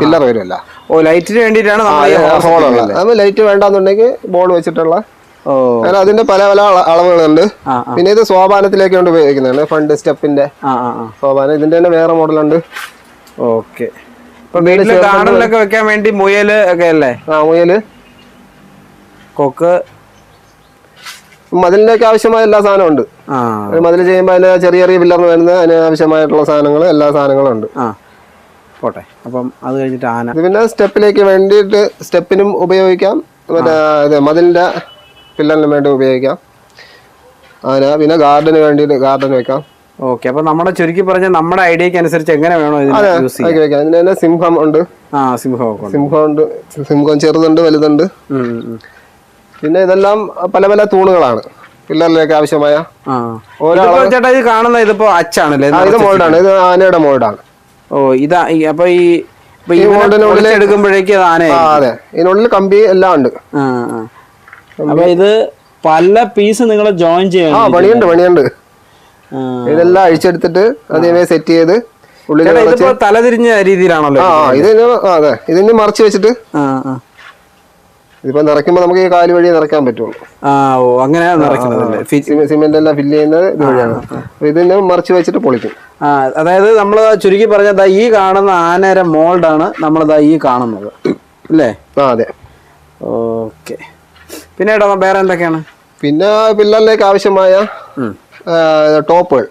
പില്ലർ വരുമല്ല.
ഓ ലൈറ്റിന് വേണ്ടിയിട്ടാണ്.
അപ്പൊ ലൈറ്റ് വേണ്ടാന്നുണ്ടെങ്കിൽ ബോൾ വെച്ചിട്ടുള്ള അങ്ങനെ അതിന്റെ പല പല അളവുകളുണ്ട്. പിന്നെ ഇത് സോപാനത്തിലേക്ക് കൊണ്ട് ഉപയോഗിക്കുന്നതാണ്. ഫണ്ട് സ്റ്റെപ്പിന്റെ സോപാനം. ഇതിന്റെ തന്നെ വേറെ മോഡലുണ്ട്.
ഓക്കെ. ഗാർഡനിലൊക്കെ വെക്കാൻ വേണ്ടി മുയൽ ഒക്കെ അല്ലേ?
ആ മുയൽ.
കൊക്ക്.
മതിലിനൊക്കെ ആവശ്യമായ എല്ലാ സാധനവും ഉണ്ട്. മതിൽ ചെയ്യുമ്പോൾ അതിന് ചെറിയ ചെറിയ പില്ലറിന് വരുന്ന അതിന് ആവശ്യമായിട്ടുള്ള സാധനങ്ങൾ എല്ലാ സാധനങ്ങളും ഉണ്ട്.
പോട്ടെ. അപ്പം അത് കഴിഞ്ഞിട്ട് ആന.
പിന്നെ സ്റ്റെപ്പിലേക്ക് വേണ്ടിയിട്ട് സ്റ്റെപ്പിനും ഉപയോഗിക്കാം. മറ്റേ മതിലിന്റെ പില്ലറിനും വേണ്ടി ഉപയോഗിക്കാം. അതിന് പിന്നെ ഗാർഡന് വേണ്ടി ഗാർഡൻ വെക്കാം.
ഓക്കെ അപ്പൊ നമ്മുടെ ചുരുക്കി പറഞ്ഞ നമ്മുടെ ഐഡിയക്ക് അനുസരിച്ച് എങ്ങനെ വേണോ യൂസ്
സിംഹം ഉണ്ട്. സിംഹം ഉണ്ട്. സിംഹം ചെറുതുണ്ട് വലുതുണ്ട്. പിന്നെ ഇതെല്ലാം പല പല തൂണുകളാണ്. പിള്ളേരിലേക്ക് ആവശ്യമായ
ചേട്ടാ ഇത് കാണുന്ന ഇതിപ്പോ അച്ചാണല്ലേ?
ഇത് മോൾഡാണ് ഇത് ആനയുടെ മോൾഡാണ്
ഓ ഇതാ അപ്പൊ ഈ ഈ മോൾഡിനുള്ളിൽ എടുക്കുമ്പോഴേക്ക് ആന
അതെ. ഇതിനുള്ളിൽ കമ്പി എല്ലാം ഉണ്ട്.
അപ്പൊ ഇത് പല പീസ് നിങ്ങൾ ജോയിൻ ചെയ്യണം
ആ പണിയുണ്ട്
പണിയുണ്ട്.
ഇതെല്ലാം അഴിച്ചെടുത്തിട്ട് അതേപോലെ സെറ്റ് ചെയ്ത്
തലതിരിഞ്ഞ രീതിയിലാണല്ലോ
ആ ഇതിന് അതെ. ഇതിന് മറച്ചു വെച്ചിട്ട്. ഇതിപ്പോ നിറയ്ക്കുമ്പോ നമുക്ക് ഈ കാൽ വഴി നിറയ്ക്കാൻ പറ്റുള്ളൂ.
ആ ഓ അങ്ങനെയാണ് നിറയ്ക്കുന്നതല്ലേ? ഫി-
സിമെന്റ് എല്ലാം ഫില്ല് ചെയ്യുന്നത് ഇത് വഴിയാണ്. ഇതിന് മറച്ച് വെച്ചിട്ട് പൊളിക്കും.
ആ അതായത് നമ്മൾ ചുരുക്കി പറഞ്ഞാൽ ഈ കാണുന്ന ആനര മോൾഡാണ് നമ്മൾ ദാ ഈ കാണുന്നത്. അല്ലേ?
ആ അതെ.
ഓക്കെ. പിന്നെ ഏട്ടാ വേറെ എന്തൊക്കെയാണ്?
പിന്നെ പിള്ളേരിലേക്ക് ആവശ്യമായ ടോപ്പുകൾ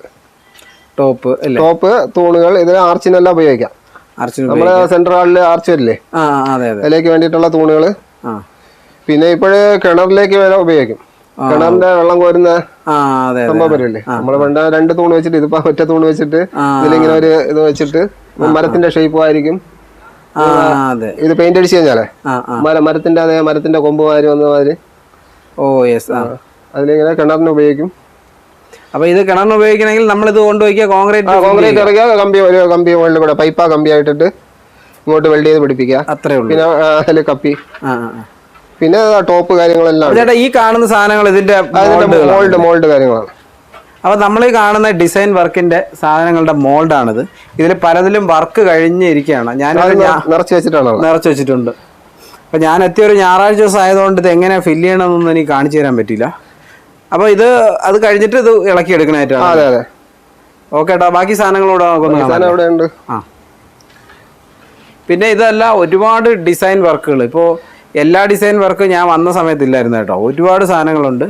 ടോപ്പ്.
ടോപ്പ് തൂണുകൾ ഇതിന് ആർച്ചിനെല്ലാം ഉപയോഗിക്കാം. നമ്മുടെ സെൻട്രൽ ഹാളിൽ ആർച്ച് വരില്ലേ? അതിലേക്ക് വേണ്ടിട്ടുള്ള തൂണുകൾ പിന്നെ ഇപ്പോഴ് കിണറിലേക്ക് വരെ ഉപയോഗിക്കും. കിണറിന്റെ വെള്ളം കോരുന്ന സംഭവം വരില്ലേ? നമ്മൾ പണ്ട് രണ്ട് തൂണ് വെച്ചിട്ട് ഇതിപ്പോ ഒറ്റ തൂണ് വെച്ചിട്ട്. ഇതിലിങ്ങനെ ഒരു ഇത് വെച്ചിട്ട് മരത്തിന്റെ ഷേപ്പ് ആയിരിക്കും. ഇത് പെയിന്റ് അടിച്ചു കഴിഞ്ഞാലേ? മരത്തിന്റെ അതേ മരത്തിന്റെ കൊമ്പ് മാതിരി വന്ന മാതിരി
ഓ യെസ് ആ.
അതിലിങ്ങനെ കിണറിന് ഉപയോഗിക്കും?
അപ്പൊ ഇത് കിണറിന് ഉപയോഗിക്കണമെങ്കിൽ നമ്മൾ ഇത് കൊണ്ടുപോയിക്കുക കോൺക്രീറ്റ്
കോൺക്രീറ്റ് ഇറങ്ങിയ കമ്പി ഒരു കമ്പി മുകളിൽ കൂടെ പൈപ്പാ കമ്പി ആയിട്ടിട്ട് ഇങ്ങോട്ട് വെൽഡ് ചെയ്ത് പിടിപ്പിക്കുക.
അത്രേ ഉള്ളൂ.
പിന്നെ അതിൽ കപ്പി. പിന്നെ ടോപ്പ് കാര്യങ്ങളെല്ലാം
ചേട്ടാ ഈ കാണുന്ന സാധനങ്ങൾ ഇതിന്റെ
മോൾഡ് മോൾഡ് കാര്യങ്ങളാണ്.
അപ്പൊ നമ്മൾ ഈ കാണുന്ന ഡിസൈൻ വർക്കിന്റെ സാധനങ്ങളുടെ മോൾഡാണിത് ഇതിൽ പലതിലും വർക്ക് കഴിഞ്ഞിരിക്കുകയാണ്. ഞാൻ
നിറച്ച് വെച്ചിട്ടാണ്?
നിറച്ച് വെച്ചിട്ടുണ്ട്. അപ്പൊ ഞാൻ എത്തിയ ഒരു ഞായറാഴ്ച ദിവസം ആയതുകൊണ്ട് ഇത് എങ്ങനെ ഫില്ല് ചെയ്യണമെന്നൊന്നും എനിക്ക് കാണിച്ചു തരാൻ പറ്റില്ല അപ്പോൾ ഇത് അത് കഴിഞ്ഞിട്ട് ഇത് ഇളക്കി എടുക്കണമായിട്ടാണ്
അതെ അതെ.
ഓക്കെ ഏട്ടാ ബാക്കി സാധനങ്ങളോട്
അവിടെ ഉണ്ട്.
ആ. പിന്നെ ഇതല്ല ഒരുപാട് ഡിസൈൻ വർക്കുകൾ ഇപ്പോൾ എല്ലാ ഡിസൈൻ വർക്കും ഞാൻ വന്ന സമയത്തില്ലായിരുന്നു കേട്ടോ. ഒരുപാട് സാധനങ്ങളുണ്ട്.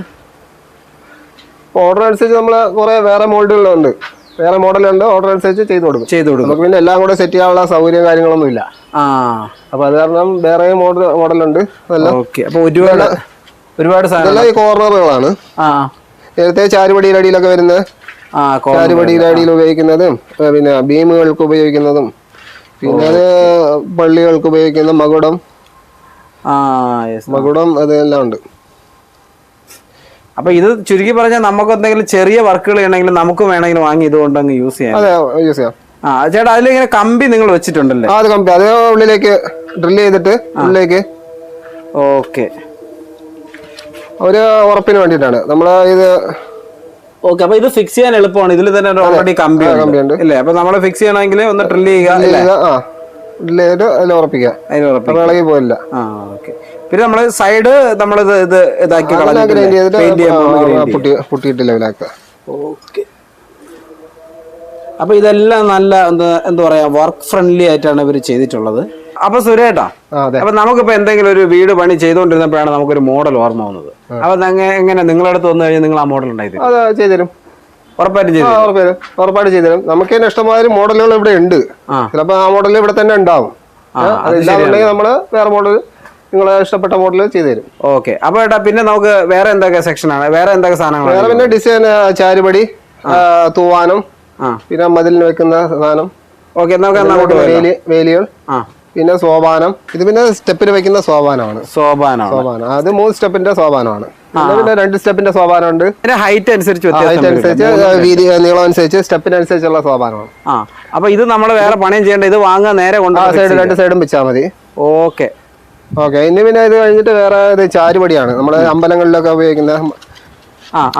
ഓർഡർ അനുസരിച്ച് നമ്മൾ കുറേ വേറെ മോഡലുകളുണ്ട് വേറെ മോഡലുണ്ട് ഓർഡർ അനുസരിച്ച് ചെയ്ത് കൊടുക്കും.
ചെയ്തു കൊടുക്കും.
നമുക്ക് പിന്നെ എല്ലാം കൂടെ സെറ്റ് ചെയ്യാനുള്ള സൗകര്യം കാര്യങ്ങളൊന്നും ഇല്ല.
ആ.
അപ്പൊ അത് കാരണം വേറെ മോഡൽ മോഡലുണ്ട്. അതെല്ലാം
ഓക്കെ ഒരുപാട് ഒരുപാട് സാധനം
ഈ കോർണറുകളാണ്
ആ.
നേരത്തെ ചാരുപടിയുടെ അടിയിലൊക്കെ വരുന്ന ചാരുപടിയുടെ അടിയിൽ ഉപയോഗിക്കുന്നതും പിന്നെ ബീമുകൾക്ക് ഉപയോഗിക്കുന്നതും പിന്നെ അത് പള്ളികൾക്ക് ഉപയോഗിക്കുന്ന മകുടം മകുടം അതെല്ലാം ഉണ്ട്.
അപ്പൊ ഇത് ചുരുക്കി പറഞ്ഞാൽ നമുക്ക് എന്തെങ്കിലും ചെറിയ വർക്കുകൾ ചെയ്യണമെങ്കിൽ നമുക്ക് വേണമെങ്കിൽ വാങ്ങി ഇതുകൊണ്ട് അങ്ങ് യൂസ് ചെയ്യാം.
അതെ യൂസ് ചെയ്യാം.
ആ ചേട്ടാ അതിലിങ്ങനെ കമ്പി നിങ്ങൾ വെച്ചിട്ടുണ്ടല്ലേ?
ആ അത് കമ്പി. അത് ഉള്ളിലേക്ക് ഡ്രിൽ ചെയ്തിട്ട് ഉള്ളിലേക്ക്
ഓക്കെ.
ഒരു ഉറപ്പിന് വേണ്ടിയിട്ടാണ്. നമ്മൾ ഇത്
ഓക്കെ അപ്പൊ ഇത് ഫിക്സ് ചെയ്യാൻ എളുപ്പമാണ്. ഇതിൽ തന്നെ ഓൾറെഡി കമ്പി
കമ്പിയുണ്ട്.
ഇല്ലേ? അപ്പൊ നമ്മൾ ഫിക്സ് ചെയ്യണമെങ്കിൽ ഒന്ന് ഡ്രിൽ ചെയ്യുക
ചെയ്ത് ഡ്രിൽ ചെയ്തിട്ട് അതിൽ ഉറപ്പിക്കുക. ഇളകി പോയില്ല
ആ ഓക്കെ. പിന്നെ നമ്മൾ സൈഡ് നമ്മൾ ഇത് ഇത് ഇതാക്കി
പുട്ടിയിട്ട് ലെവലാക്കുക
ഓക്കെ അപ്പൊ ഇതെല്ലാം നല്ല എന്താ എന്താ പറയാ വർക്ക് ഫ്രണ്ട്ലി ആയിട്ടാണ് ഇവർ ചെയ്തിട്ടുള്ളത്. അപ്പൊ സുരേട്ടാ അപ്പൊ നമുക്കിപ്പോ എന്തെങ്കിലും ഒരു വീട് പണി ചെയ്തുകൊണ്ടിരുന്നപ്പോഴാണ് നമുക്കൊരു മോഡൽ ഓർമ്മ വന്നത്. അപ്പൊ എങ്ങനെ നിങ്ങളുടെ അടുത്ത് വന്നു കഴിഞ്ഞാൽ നിങ്ങൾ ആ മോഡൽ ഉണ്ടായി തരും?
അത് ചെയ്തുതരും.
ഉറപ്പായിട്ടും ചെയ്തു
ഉറപ്പായിട്ട് നമുക്ക് തന്നെ ഇഷ്ടംമാതിരി മോഡലുകൾ ഇവിടെ ഉണ്ട്. ചിലപ്പോ ആ മോഡൽ ഇവിടെ തന്നെ ഉണ്ടാവും.
നമ്മൾ
അതില്ലാന്നുണ്ടെങ്കിൽ വേറെ മോഡൽ നിങ്ങളെ ഇഷ്ടപ്പെട്ട മോഡൽ ചെയ്തു തരും.
ഓക്കെ അപ്പൊ ഏട്ടാ പിന്നെ നമുക്ക് വേറെ എന്തൊക്കെ സെക്ഷനാണ് വേറെ എന്തൊക്കെ
വേറെ പിന്നെ ഡിസൈൻ ചാരുപടി തൂവാനും പിന്നെ മതിലിന് വെക്കുന്ന സാധനം.
ഓക്കെ നമുക്ക്.
വേലി വേലികൾ.
ആ.
പിന്നെ സോപാനം. ഇത് പിന്നെ സ്റ്റെപ്പിന് വെക്കുന്ന സോപാനമാണ്.
സോപാനം
സോപാനം. അത് മൂന്ന് സ്റ്റെപ്പിന്റെ സോപാനമാണ്. പിന്നെ രണ്ട് സ്റ്റെപ്പിന്റെ സോപാനം ഉണ്ട്
പിന്നെ ഹൈറ്റ് അനുസരിച്ച്
ഹൈറ്റ് അനുസരിച്ച് വീതി നീളം അനുസരിച്ച് സ്റ്റെപ്പിനനുസരിച്ചുള്ള സോപാനമാണ്.
അപ്പൊ ഇത് നമ്മൾ വേറെ പണിയും ചെയ്യേണ്ട ഇത് വാങ്ങാൻ നേരെ
കൊണ്ടുപോകാൻ സൈഡ് രണ്ട് സൈഡും വെച്ചാൽ മതി.
ഓക്കെ
ഓക്കെ ഇനി പിന്നെ ഇത് കഴിഞ്ഞിട്ട് വേറെ ഇത് ചാരുപടിയാണ്. നമ്മുടെ അമ്പലങ്ങളിലൊക്കെ ഉപയോഗിക്കുന്ന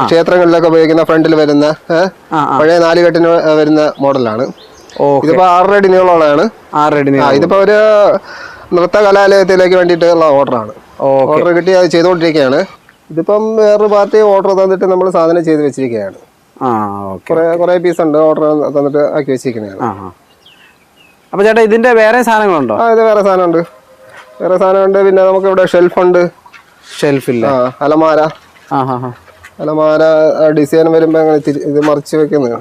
ക്ഷേത്രങ്ങളിലൊക്കെ ഉപയോഗിക്കുന്ന ഫ്രണ്ടിൽ വരുന്ന. പഴയ നാലുകെട്ടിന് വരുന്ന മോഡലാണ്. ഇതിപ്പോ ആറര അടി നീളമുള്ളതാണ്
ആ റെഡി
ആ ഇതിപ്പോ ഒരു നൃത്ത കലാലയത്തിലേക്ക് വേണ്ടിയിട്ടുള്ള ഓർഡറാണ്.
ആണ്
ഓർഡർ കിട്ടി അത് ചെയ്തുകൊണ്ടിരിക്കുകയാണ്. ഇതിപ്പം വേറൊരു പാർട്ടി ഓർഡർ തന്നിട്ട് നമ്മൾ സാധനം ചെയ്ത് വെച്ചിരിക്കുകയാണ്. കുറെ പീസ് ഉണ്ട് ഓർഡർ തന്നിട്ട് ആക്കി വെച്ചിരിക്കുന്നതാണ്.
അപ്പൊ ചേട്ടാ ഇതിന്റെ വേറെ സാധനങ്ങളുണ്ടോ?
ആ ഇത് വേറെ സാധനമുണ്ട്. വേറെ സാധനമുണ്ട് പിന്നെ നമുക്ക് ഇവിടെ ഷെൽഫുണ്ട്
ഷെൽഫില്ല
അലമാര. അലമാര ഡിസൈൻ വരുമ്പോൾ അങ്ങനെ ഇത് മറിച്ച് വെക്കുന്നത്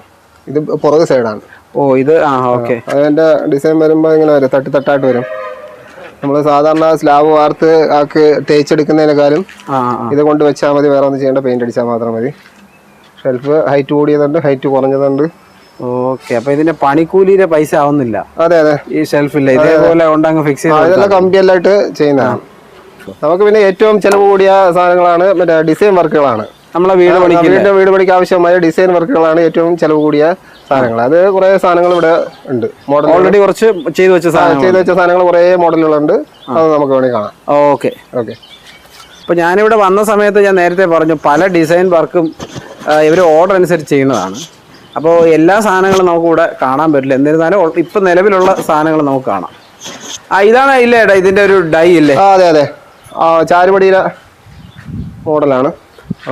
ഇത് പുറകു സൈഡാണ്
ഓ ഇത് ആ ഓക്കെ.
അതിന്റെ ഡിസൈൻ വരുമ്പോൾ ഇങ്ങനെ വരും. തട്ടി തട്ടായിട്ട് വരും. നമ്മൾ സാധാരണ സ്ലാബ് വാർത്ത് ആക്ക് തേച്ചെടുക്കുന്നതിനേക്കാളും ഇത് കൊണ്ട് വെച്ചാൽ മതി. വേറെ ഒന്നും ചെയ്യേണ്ട പെയിന്റ് അടിച്ചാൽ മാത്രം മതി. ഷെൽഫ് ഹൈറ്റ് കൂടിയതുണ്ട് ഹൈറ്റ് കുറഞ്ഞതുണ്ട്.
ഓക്കെ അപ്പൊ ഇതിന്റെ പണിക്കൂലിയുടെ പൈസ ആവുന്നില്ല.
അതെ അതെ.
ഈ ഷെൽഫില്ല ഇതേപോലെ ഉണ്ടങ്ങ് ഫിക്സ് ചെയ്ത്
ഇതെല്ലാം ചെയ്യുന്നതാണ്. നമുക്ക് പിന്നെ ഏറ്റവും ചെലവ് കൂടിയ സാധനങ്ങളാണ് മറ്റേ ഡിസൈൻ വർക്കുകളാണ്.
നമ്മളെ വീട് പണിക്ക്
വീടിന്റെ വീട് പണിക്ക് ആവശ്യമായ ഡിസൈൻ വർക്കുകളാണ് ഏറ്റവും ചെലവ് കൂടിയ സാധനങ്ങൾ. അത് കുറെ സാധനങ്ങൾ ഇവിടെ ഉണ്ട്. മോഡൽ
ഓൾറെഡി കുറച്ച് ചെയ്തു വെച്ച സാധനങ്ങൾ
ചെയ്തു വെച്ച സാധനങ്ങൾ കുറേ മോഡലുകളുണ്ട് അത് നമുക്ക് വേണമെങ്കിൽ കാണാം.
ഓക്കെ
ഓക്കെ
അപ്പോൾ ഞാനിവിടെ വന്ന സമയത്ത് ഞാൻ നേരത്തെ പറഞ്ഞു പല ഡിസൈൻ വർക്കും ഇവർ ഓർഡർ അനുസരിച്ച് ചെയ്യുന്നതാണ്. അപ്പോൾ എല്ലാ സാധനങ്ങളും നമുക്ക് ഇവിടെ കാണാൻ പറ്റില്ല. എന്നിരുന്നാലും ഇപ്പം നിലവിലുള്ള സാധനങ്ങൾ നമുക്ക് കാണാം. ആ ഇതാണ് ഇല്ലേ ഏട്ടാ ഇതിന്റെ ഒരു ഡൈ ഇല്ലേ?
അതെ അതെ. ആ ചാരുപടിയിലെ മോഡലാണ്.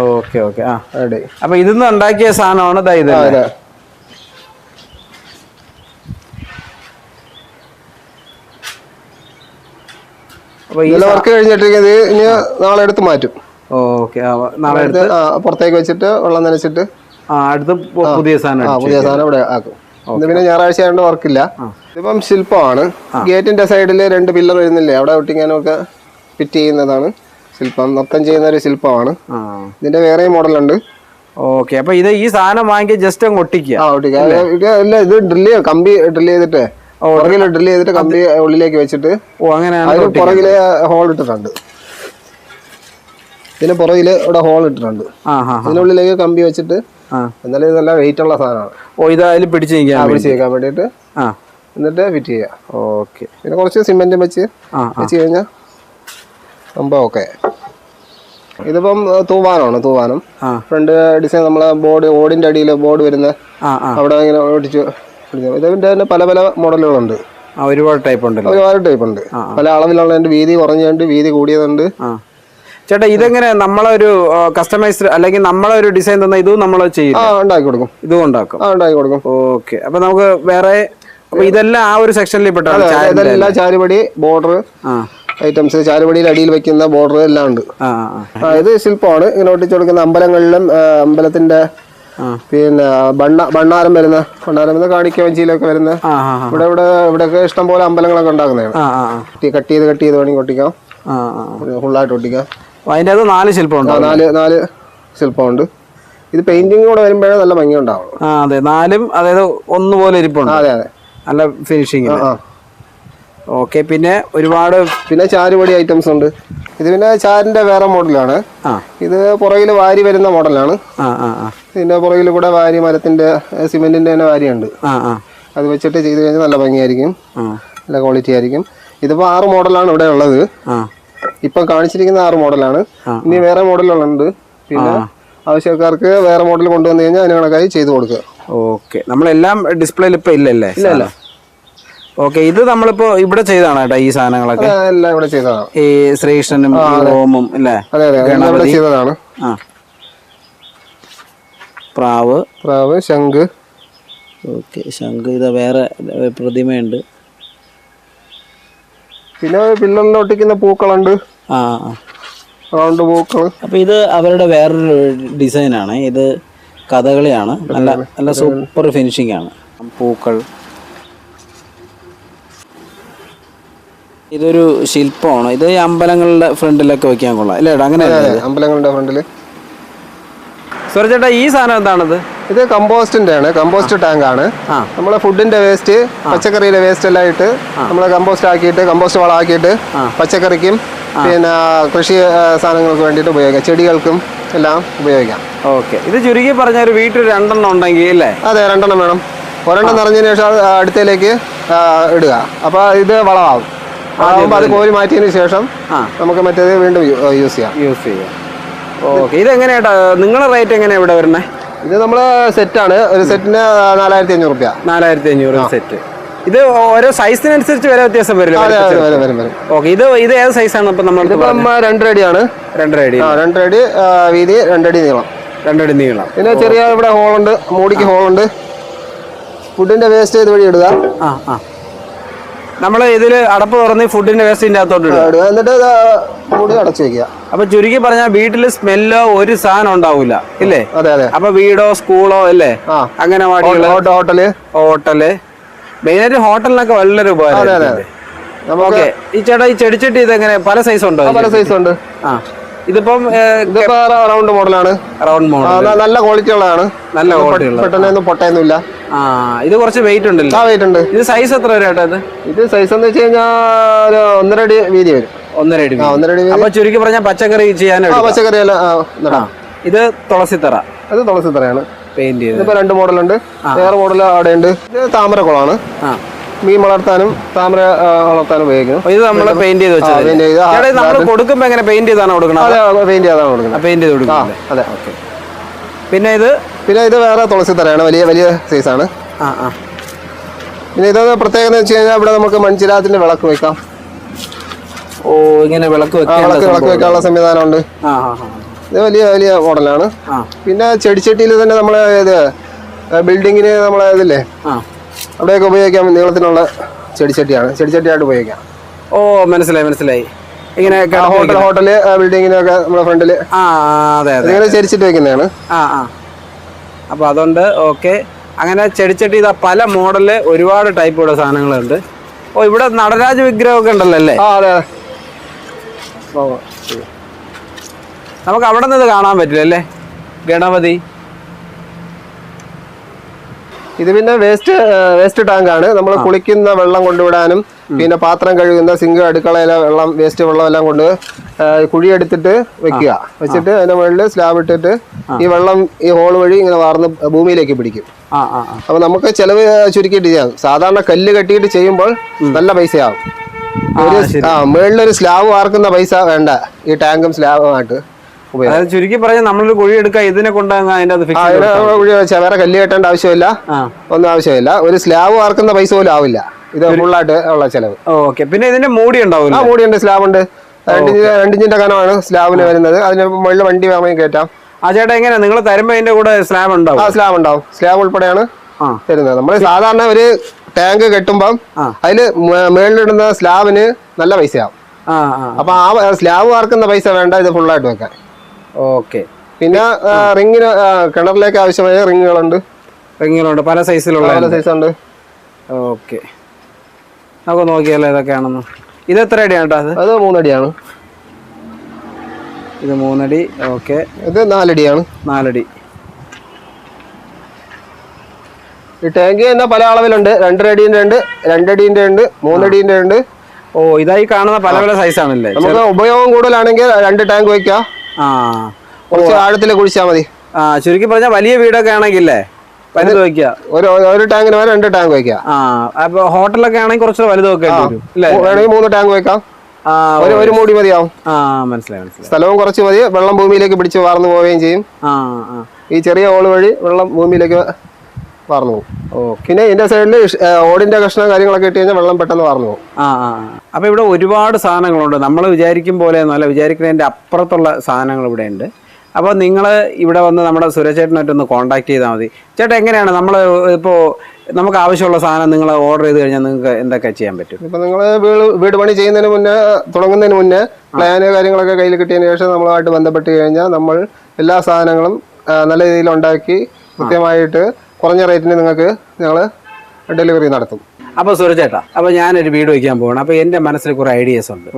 Okay okay. ആ
അതെ
അപ്പോൾ ഇതിന്ന് ഉണ്ടാക്കിയ സാധനമാണ് ഡൈ ഇത്
അതെ.
അപ്പോൾ ഈ
വർക്ക് കഴിഞ്ഞിട്ടിരിക്കുന്നത് ഇനി നാളെ എടുത്ത് മാറ്റും.
ഓക്കെ നാളെ
എടുത്ത് പുറത്തേക്ക് വെച്ചിട്ട് വെള്ളം നനച്ചിട്ട്
അടുത്ത് പുതിയ സാധനം
പുതിയ സാധനം ഇവിടെ ആക്കും. ഇത് പിന്നെ ഞായറാഴ്ച ആയതുകൊണ്ട് വർക്കില്ല. ഇതിപ്പം ശില്പമാണ്. ഗേറ്റിന്റെ സൈഡിൽ രണ്ട് പില്ലർ വരുന്നില്ലേ? അവിടെ ഒട്ടിക്കാനൊക്കെ ഫിറ്റ് ചെയ്യുന്നതാണ് ശില്പം. നൃത്തം ചെയ്യുന്ന ഒരു ശില്പമാണ് ഇതിന്റെ വേറെ മോഡലുണ്ട്.
ഓക്കെ. അപ്പൊ ഇത് ഈ സാധനം വാങ്ങി ജസ്റ്റ് അങ്ങ് ഒട്ടിക്കുക.
ആ ഇത് ഇല്ല ഇത് ഡ്രില്ല് കമ്പി ഡ്രില്ല് ചെയ്തിട്ട്. പുറകിൽ ഡ്രില്ല് ചെയ്തിട്ട് കമ്പി ഉള്ളിലേക്ക് വെച്ചിട്ട്
ഓ അങ്ങനെയാണ്
അതിന് പുറകിൽ ഹോൾ ഇട്ടിട്ടുണ്ട്. ഇതിന് പുറകിൽ ഇവിടെ ഹോൾ ഇട്ടിട്ടുണ്ട്. അതിനുള്ളിലേക്ക് കമ്പി വെച്ചിട്ട് എന്നാലും ഇത് നല്ല വെയിറ്റ് ഉള്ള സാധനമാണ്.
ഓ ഇതായാലും പിടിച്ചു നിൽക്കാൻ
പിടിച്ച് വെക്കാൻ വേണ്ടിയിട്ട്
ആ.
എന്നിട്ട് ഫിറ്റ് ചെയ്യാം
ഓക്കെ.
പിന്നെ കുറച്ച് സിമെന്റും വെച്ച് വെച്ച് കഴിഞ്ഞാൽ സംഭവം ഓക്കെ ഇതിപ്പം തൂവാനാണ് തൂവാനും. ഫ്രണ്ട് ഡിസൈൻ നമ്മളെ ബോർഡ് ഓടിന്റെ അടിയിൽ ബോർഡ് വരുന്ന അവിടെ ഇങ്ങനെ ഒട്ടിച്ച്. ഇതിന്റെ തന്നെ പല പല മോഡലുകളുണ്ട്.
ഒരുപാട് ടൈപ്പ് ഉണ്ട്
ഒരുപാട് ടൈപ്പ് ഉണ്ട്. പല അളവിലുള്ളതുണ്ട് വീതി കുറഞ്ഞുണ്ട് വീതി കൂടിയതുണ്ട്.
ചേട്ടാ ഇതെങ്ങനെ നമ്മളൊരു കസ്റ്റമൈസ്ഡ് അല്ലെങ്കിൽ നമ്മളൊരു ഡിസൈൻ തന്ന ഇതും നമ്മൾ ചെയ്യും
ഉണ്ടാക്കി കൊടുക്കും.
ഇതും ഉണ്ടാക്കും.
ഉണ്ടാക്കി കൊടുക്കും.
ഓക്കെ. അപ്പൊ നമുക്ക് വേറെ അപ്പൊ ഇതെല്ലാം ആ ഒരു സെക്ഷനിൽ
ഇതെല്ലാം ചാരുപടി ബോർഡർ ഐറ്റംസ് ചാരുപടിയിൽ അടിയിൽ വെക്കുന്ന ബോർഡർ എല്ലാം ഉണ്ട്. ഇത് ശില്പമാണ്. ഇങ്ങനെ ഒട്ടിച്ചു കൊടുക്കുന്ന അമ്പലങ്ങളിലും അമ്പലത്തിന്റെ പിന്നെ ബണ്ണ ബണ്ണാരം വരുന്ന ബണ്ണാരം വരുന്ന കാണിക്കവഞ്ചിയിലൊക്കെ വരുന്ന ഇവിടെ ഇവിടെ ഇവിടെയൊക്കെ ഇഷ്ടംപോലെ അമ്പലങ്ങളൊക്കെ ഉണ്ടാക്കുന്നതാണ്. കട്ടി- ചെയ്ത് കട്ട് ചെയ്ത് വേണമെങ്കിൽ ഒട്ടിക്കാം. ഫുള്ളായിട്ട് ഒട്ടിക്കാം.
അതിന്റെ അത് നാല് ശില്പം
ആ, നാല് നാല് ശില്പമുണ്ട്. ഇത് പെയിന്റിംഗ് കൂടെ വരുമ്പോഴേ നല്ല ഭംഗി ഉണ്ടാവുള്ളൂ.
ആ അതെ. നാലും അതായത് ഒന്നുപോലെ ഇരിപ്പുണ്ട്.
അതെ അതെ.
നല്ല ഫിനിഷിങ് ഓക്കെ പിന്നെ ഒരുപാട്
പിന്നെ ചാരുപടി ഐറ്റംസ് ഉണ്ട്. ഇത് പിന്നെ ചാരിന്റെ വേറെ മോഡലാണ്. ഇത് പുറകിൽ വാരി വരുന്ന മോഡലാണ്. ഇതിന്റെ പുറകിൽ കൂടെ വാരി മരത്തിന്റെ സിമെന്റിന്റെ തന്നെ വാരിയുണ്ട്. അത് വെച്ചിട്ട് ചെയ്ത് കഴിഞ്ഞാൽ നല്ല ഭംഗിയായിരിക്കും. നല്ല ക്വാളിറ്റി ആയിരിക്കും. ഇതിപ്പോ ആറ് മോഡലാണ് ഇവിടെ ഉള്ളത്. ഇപ്പം കാണിച്ചിരിക്കുന്ന ആറ് മോഡലാണ്. ഇനി വേറെ മോഡലുകളുണ്ട്. പിന്നെ ആവശ്യക്കാർക്ക് വേറെ മോഡൽ കൊണ്ടുവന്നു കഴിഞ്ഞാൽ അതിന് കണക്കായി ചെയ്തു കൊടുക്കുക.
ഓക്കെ. നമ്മളെല്ലാം ഡിസ്പ്ലേയിൽ ഇപ്പൊ ഇല്ലല്ലേ? ഇല്ല ഇല്ല. ഓക്കെ ഇത് നമ്മളിപ്പോ ഇവിടെ ചെയ്താണ് കേട്ടോ ഈ സാധനങ്ങളൊക്കെ.
എല്ലാം ഇവിടെ ചെയ്തതാണ്.
ഈ ശ്രീകൃഷ്ണനും ഓമും അല്ലേ
അതെ ചെയ്തതാണ്.
പ്രാവ്.
പ്രാവ് ശംഖ്.
ഓക്കെ ശംഖ്. ഇത് വേറെ പ്രതിമയുണ്ട്.
പിന്നെ പില്ലറിൽ ഒട്ടിക്കുന്ന പൂക്കളുണ്ട്.
ആ
റൗണ്ട് പൂക്കൾ
അപ്പൊ ഇത് അവരുടെ വേറൊരു ഡിസൈനാണ്. ഇത് കഥകളിയാണ്. നല്ല നല്ല സൂപ്പർ ഫിനിഷിംഗ് ആണ്. പൂക്കൾ. ഇതൊരു ശില്പമാണ്. ഇത് അമ്പലങ്ങളുടെ ഫ്രണ്ടിലൊക്കെ വെക്കാൻ കൊള്ളാം. അല്ലേ അങ്ങനെ
അമ്പലങ്ങളുടെ ഫ്രണ്ടിൽ
ചേട്ടാ ഈ സാധനം എന്താണത്?
ഇത് കമ്പോസ്റ്റിന്റെ ആണ് കമ്പോസ്റ്റ് ടാങ്ക് ആണ്. നമ്മളെ ഫുഡിന്റെ വേസ്റ്റ് പച്ചക്കറിയിലെ വേസ്റ്റ് എല്ലാം ഇട്ട് നമ്മൾ കമ്പോസ്റ്റ് ആക്കിയിട്ട് കമ്പോസ്റ്റ് വളമാക്കിയിട്ട് പച്ചക്കറിക്കും പിന്നെ കൃഷി സാധനങ്ങൾക്ക് വേണ്ടിയിട്ട് ഉപയോഗിക്കാം. ചെടികൾക്കും എല്ലാം ഉപയോഗിക്കാം.
ഓക്കെ. ഇത് ചുരുക്കി പറഞ്ഞ ഒരു വീട്ടിൽ രണ്ടെണ്ണം ഉണ്ടെങ്കിൽ അല്ലേ
അതെ രണ്ടെണ്ണം വേണം. ഒരെണ്ണം നിറഞ്ഞതിന് ശേഷം അടുത്തേക്ക് ഇടുക. അപ്പോൾ ഇത് വളമാവും വളമാകുമ്പോൾ അത് കോരി മാറ്റിയതിന് ശേഷം നമുക്ക് മറ്റേത് വീണ്ടും യൂസ് ചെയ്യാം.
യൂസ് ചെയ്യാം. ഓക്കെ ഇത് എങ്ങനെയാട്ടാ നിങ്ങളുടെ റേറ്റ് എങ്ങനെയാണ് ഇവിടെ വരുന്നത്
ഇത് നമ്മൾ സെറ്റാണ് ഒരു സെറ്റിന് നാലായിരത്തി അഞ്ഞൂറ് റുപ്യ.
നാലായിരത്തി അഞ്ഞൂറ് സെറ്റ് ഇത് ഓരോ സൈസിനനുസരിച്ച് വില വ്യത്യാസം
വരും വരും വരും.
ഓക്കെ ഇത് ഇത് ഏത് സൈസാണ് ഇപ്പം നമ്മൾ
ഇതിപ്പം രണ്ടരടി അടിയാണ്.
രണ്ടര അടി.
ആ രണ്ടര അടി ആ, വീതി രണ്ടടി നീളം.
രണ്ടടി നീളം.
പിന്നെ ചെറിയ ഇവിടെ ഹോളുണ്ട് മൂടിക്ക് ഹോളുണ്ട് ഫുഡിന്റെ വേസ്റ്റ് ഇതുവഴി ഇടുക.
ആ ആ. നമ്മൾ ഇതിൽ അടപ്പ് തുറന്ന് ഫുഡിന്റെ വേസ്റ്റിന്റെ അകത്തോട്ട്
എന്നിട്ട് കൂടി അടച്ചു വെക്കുക.
അപ്പൊ ചുരുക്കി പറഞ്ഞാൽ വീട്ടിൽ സ്മെല്ലോ ഒരു സാധനം ഉണ്ടാവില്ല ഇല്ലേ?
അതെ അതെ.
അപ്പൊ വീടോ സ്കൂളോ അല്ലേ?
അങ്ങനെ
ഹോട്ടൽ
ഹോട്ട-
ഹോട്ടൽ. മെയിനായിട്ട് ഹോട്ടലിനൊക്കെ വളരെ
അതെ
ഉപകാരം ഓക്കെ. ഈ ചേട്ടാ ഈ ചെടിച്ചട്ടി എങ്ങനെ? പല സൈസ് ഉണ്ടോ
പല സൈസ് ഉണ്ട്.
ആ. ഇതിപ്പം
റൗണ്ട് മോഡലാണ്
റൗണ്ട് മോഡൽ
നല്ല ക്വാളിറ്റി ഉള്ളതാണ്.
നല്ല ക്വാളിറ്റി
പെട്ടെന്ന് പൊട്ടയൊന്നുമില്ല.
ആ ഇത് കുറച്ച് വെയിറ്റ് ഉണ്ടല്ലോ.
ആ വെയിറ്റ് ഉണ്ട്.
ഇത് സൈസ് എത്ര വരും ഏട്ടാ ഇത്?
ഇത് സൈസ് എന്ന് വെച്ച് കഴിഞ്ഞാൽ ഒരു ഒന്നര അടി വീതി വരും.
ഒന്നര അടി
ഒന്നര അടി
അപ്പൊ ചുരുക്കി പറഞ്ഞാൽ പച്ചക്കറി ചെയ്യാനാണ്
പച്ചക്കറി
ഇത് തുളസിത്തറ.
അത് തുളസിത്തറയാണ്.
പെയിന്റ് ചെയ്ത്
ഇപ്പൊ രണ്ട് മോഡലുണ്ട് വേറെ മോഡൽ അവിടെ ഉണ്ട്. ഇത് താമരക്കുളമാണ്.
ആ.
മീൻ വളർത്താനും താമര വളർത്താനും ഉപയോഗിക്കുന്നു.
ഇത് നമ്മൾ പെയിന്റ് ചെയ്ത് വെച്ചത് നമ്മൾ കൊടുക്കുമ്പോ എങ്ങനെ പെയിന്റ് ചെയ്താണ് കൊടുക്കണം
അതെ പെയിന്റ് ചെയ്താണ് കൊടുക്കുന്നത്.
പെയിന്റ് ചെയ്ത് കൊടുക്കുന്നത്
അതെ.
പിന്നെ ഇത്?
പിന്നെ ഇത് വേറെ തുളസി തറയാണ് വലിയ വലിയ സൈസാണ്
ആ ആ.
പിന്നെ ഇത് പ്രത്യേകത വെച്ച് കഴിഞ്ഞാൽ ഇവിടെ നമുക്ക് മൺചിരാത്തിന്റെ വിളക്ക് വെക്കാം.
ഓ ഇങ്ങനെ വിളക്ക്
വിളക്ക് വിളക്ക് വെക്കാനുള്ള സംവിധാനമുണ്ട്. ഇത് വലിയ വലിയ മോഡലാണ്. പിന്നെ ചെടിച്ചട്ടിയിൽ തന്നെ നമ്മൾ ഇത് ബിൽഡിങ്ങിന് നമ്മളെ ഇതില്ലേ? അവിടെയൊക്കെ ഉപയോഗിക്കാം നീളത്തിനുള്ള ചെടിച്ചട്ടിയാണ്. ചെടിച്ചട്ടിയായിട്ട് ഉപയോഗിക്കാം.
ഓ മനസ്സിലായി മനസ്സിലായി. ഇങ്ങനെ
ഹോട്ടൽ ഹോട്ടൽ ബിൽഡിങ്ങിനൊക്കെ നമ്മുടെ ഫ്രണ്ടിൽ.
ആ അതെ അതെ
അതിങ്ങനെ ചെരിച്ചിട്ട് വെക്കുന്നതാണ്.
ആ ആ. അപ്പോൾ അതുകൊണ്ട് ഓക്കെ. അങ്ങനെ ചെടിച്ചട്ടി ഇതാ പല മോഡലിൽ ഒരുപാട് ടൈപ്പ് ടൈപ്പുള്ള സാധനങ്ങളുണ്ട്. ഓ ഇവിടെ നടരാജ വിഗ്രഹമൊക്കെ ഉണ്ടല്ലോ അല്ലേ?
ആ അതെ
നമുക്ക് അവിടെ നിന്ന് ഇത് കാണാൻ പറ്റില്ല അല്ലേ? ഗണപതി.
ഇത് പിന്നെ വേസ്റ്റ് വേസ്റ്റ് ടാങ്ക് ആണ്. നമ്മൾ കുളിക്കുന്ന വെള്ളം കൊണ്ടുവിടാനും പിന്നെ പാത്രം കഴുകുന്ന സിങ്ക് അടുക്കളയിലെ വെള്ളം വേസ്റ്റ് വെള്ളം എല്ലാം കൊണ്ട് കുഴിയെടുത്തിട്ട് വെക്കുക. വെച്ചിട്ട് അതിന്റെ മുകളിൽ സ്ലാബ് ഇട്ടിട്ട് ഈ വെള്ളം ഈ ഹോൾ വഴി ഇങ്ങനെ വാർന്ന് ഭൂമിയിലേക്ക് പിടിക്കും. അപ്പൊ നമുക്ക് ചെലവ് ചുരുക്കിയിട്ട് ചെയ്യാം. സാധാരണ കല്ല് കെട്ടിയിട്ട് ചെയ്യുമ്പോൾ നല്ല പൈസയാവും. ഒരു ആ മുകളിലൊരു സ്ലാബ് വാർക്കുന്ന പൈസ വേണ്ട. ഈ ടാങ്കും സ്ലാബുമായിട്ട്
അതായത് ചുരുക്കി പറഞ്ഞാൽ നമ്മളൊരു കുഴി എടുക്കുക ഇതിനെ കൊണ്ടുവന്ന് അതിന്റെ അത്
കുഴി വെച്ചാ വേറെ കല്ല് കെട്ടേണ്ട ആവശ്യമില്ല. ഒന്നും ആവശ്യമില്ല. ഒരു സ്ലാബ് വാർക്കുന്ന പൈസ പോലും ആവില്ല. ഇത് ഫുള്ളായിട്ട് ഉള്ള ചെലവ്.
ഓക്കെ. പിന്നെ ഇതിന്റെ മൂടി
ആ
മൂടി
ഉണ്ട് സ്ലാബ് ഉണ്ട് രണ്ടിഞ്ച് രണ്ടിഞ്ചിന്റെ കനമാണ് സ്ലാബിന് വരുന്നത്. അതിന് മുകളിൽ വണ്ടി വേണമെങ്കിൽ കയറ്റാം.
ആ ചേട്ടാ എങ്ങനെ? നിങ്ങൾ തരുമ്പോ അതിന്റെ കൂടെ സ്ലാബ് ഉണ്ടാവും.
ആ സ്ലാബ് ഉണ്ടാവും. സ്ലാബ് ഉൾപ്പെടെയാണ് തരുന്നത്. നമ്മൾ സാധാരണ ഒരു ടാങ്ക് കെട്ടുമ്പം. അതിൽ മേളിലിടുന്ന സ്ലാബിന് നല്ല പൈസയാവും. അപ്പൊ ആ സ്ലാബ് വാർക്കുന്ന പൈസ വേണ്ട ഇത് ഫുള്ളായിട്ട് വെക്കാൻ.
ഓക്കെ.
പിന്നെ റിങ്ങിന് കിണറിലേക്ക് ആവശ്യമായ റിങ്ങുകളുണ്ട്?
റിങ്ങുകളുണ്ട്. പല സൈസിലുള്ള
പല സൈസ് ഉണ്ട്
ഓക്കെ. നമുക്ക് നോക്കിയാലോ ഇതൊക്കെയാണെന്ന് ഇത് എത്ര അടിയാണ് കേട്ടോ അത്?
അത് മൂന്നടിയാണ്.
ഇത് മൂന്നടി. ഓക്കെ.
ഇത് നാലടിയാണ്.
നാലടി.
ഈ ടാങ്ക് തന്നെ പല അളവിലുണ്ട്. രണ്ടരടീന്റെ ഉണ്ട് രണ്ടടീന്റെ ഉണ്ട് മൂന്നടീന്റെ ഉണ്ട്.
ഓ ഇതായി കാണുന്ന പല പല സൈസാണല്ലേ?
നമുക്ക് ഉപയോഗം കൂടുതലാണെങ്കിൽ രണ്ട് ടാങ്ക് വയ്ക്കാം. കുറച്ച് ആഴത്തിൽ കുഴിച്ചാൽ മതി.
ആ ചുരുക്കി പറഞ്ഞാൽ വലിയ വീടൊക്കെ ആണെങ്കിലേ വലുത് വെക്കുക
ഒരു ഒരു ടാങ്കിന് വരെ രണ്ട് ടാങ്ക് വെക്കുക
ആ അപ്പൊ ഹോട്ടലൊക്കെ ആണെങ്കിൽ കുറച്ച് വലുത് വെക്കേണ്ടി വരും അല്ലേ?
വേണമെങ്കിൽ മൂന്ന് ടാങ്ക് വെക്കാം.
ആ
ഒരു ഒരു മൂടി മതിയാവും.
ആ മനസ്സിലായി മനസ്സിലായി.
സ്ഥലവും കുറച്ച് മതി. വെള്ളം ഭൂമിയിലേക്ക് പിടിച്ച് വാർന്നു പോവുകയും ചെയ്യും. ഈ ചെറിയ ഓൾ വഴി വെള്ളം ഭൂമിയിലേക്ക് വാർന്നു പോകും. പിന്നെ ഇതിന്റെ സൈഡിൽ ഓടിന്റെ കഷ്ണം കാര്യങ്ങളൊക്കെ ഇട്ട് കഴിഞ്ഞാൽ വെള്ളം പെട്ടെന്ന് വാർന്നു പോകും.
ആ ആ ആ. അപ്പൊ ഇവിടെ ഒരുപാട് സാധനങ്ങളുണ്ട്. നമ്മൾ വിചാരിക്കും പോലെ എന്നല്ല വിചാരിക്കുന്നതിന്റെ അപ്പുറത്തുള്ള സാധനങ്ങൾ ഇവിടെ ഉണ്ട്. അപ്പോൾ നിങ്ങൾ ഇവിടെ വന്ന് നമ്മുടെ സുരേഷേട്ടനായിട്ടൊന്ന് കോൺടാക്ട് ചെയ്താൽ മതി. ചേട്ടൻ എങ്ങനെയാണ്? നമ്മൾ ഇപ്പോൾ നമുക്ക് ആവശ്യമുള്ള സാധനം നിങ്ങൾ ഓർഡർ ചെയ്ത് കഴിഞ്ഞാൽ നിങ്ങൾക്ക് എന്തൊക്കെ ചെയ്യാൻ പറ്റും?
ഇപ്പം നിങ്ങൾ വീട് വീട് പണി ചെയ്യുന്നതിന് മുന്നേ തുടങ്ങുന്നതിന് മുന്നേ പ്ലാന് കാര്യങ്ങളൊക്കെ കയ്യിൽ കിട്ടിയതിന് ശേഷം നമ്മളുമായിട്ട് ബന്ധപ്പെട്ട് കഴിഞ്ഞാൽ നമ്മൾ എല്ലാ സാധനങ്ങളും നല്ല രീതിയിൽ ഉണ്ടാക്കി കൃത്യമായിട്ട് കുറഞ്ഞ റേറ്റിന് നിങ്ങൾക്ക് ഞങ്ങൾ ഡെലിവറി നടത്തും.
അപ്പോൾ സുരചേട്ടാ അപ്പൊ ഞാനൊരു വീട് വയ്ക്കാൻ പോകണം അപ്പൊ എന്റെ മനസ്സിൽ കുറെ ഐഡിയസ് ഉണ്ട്.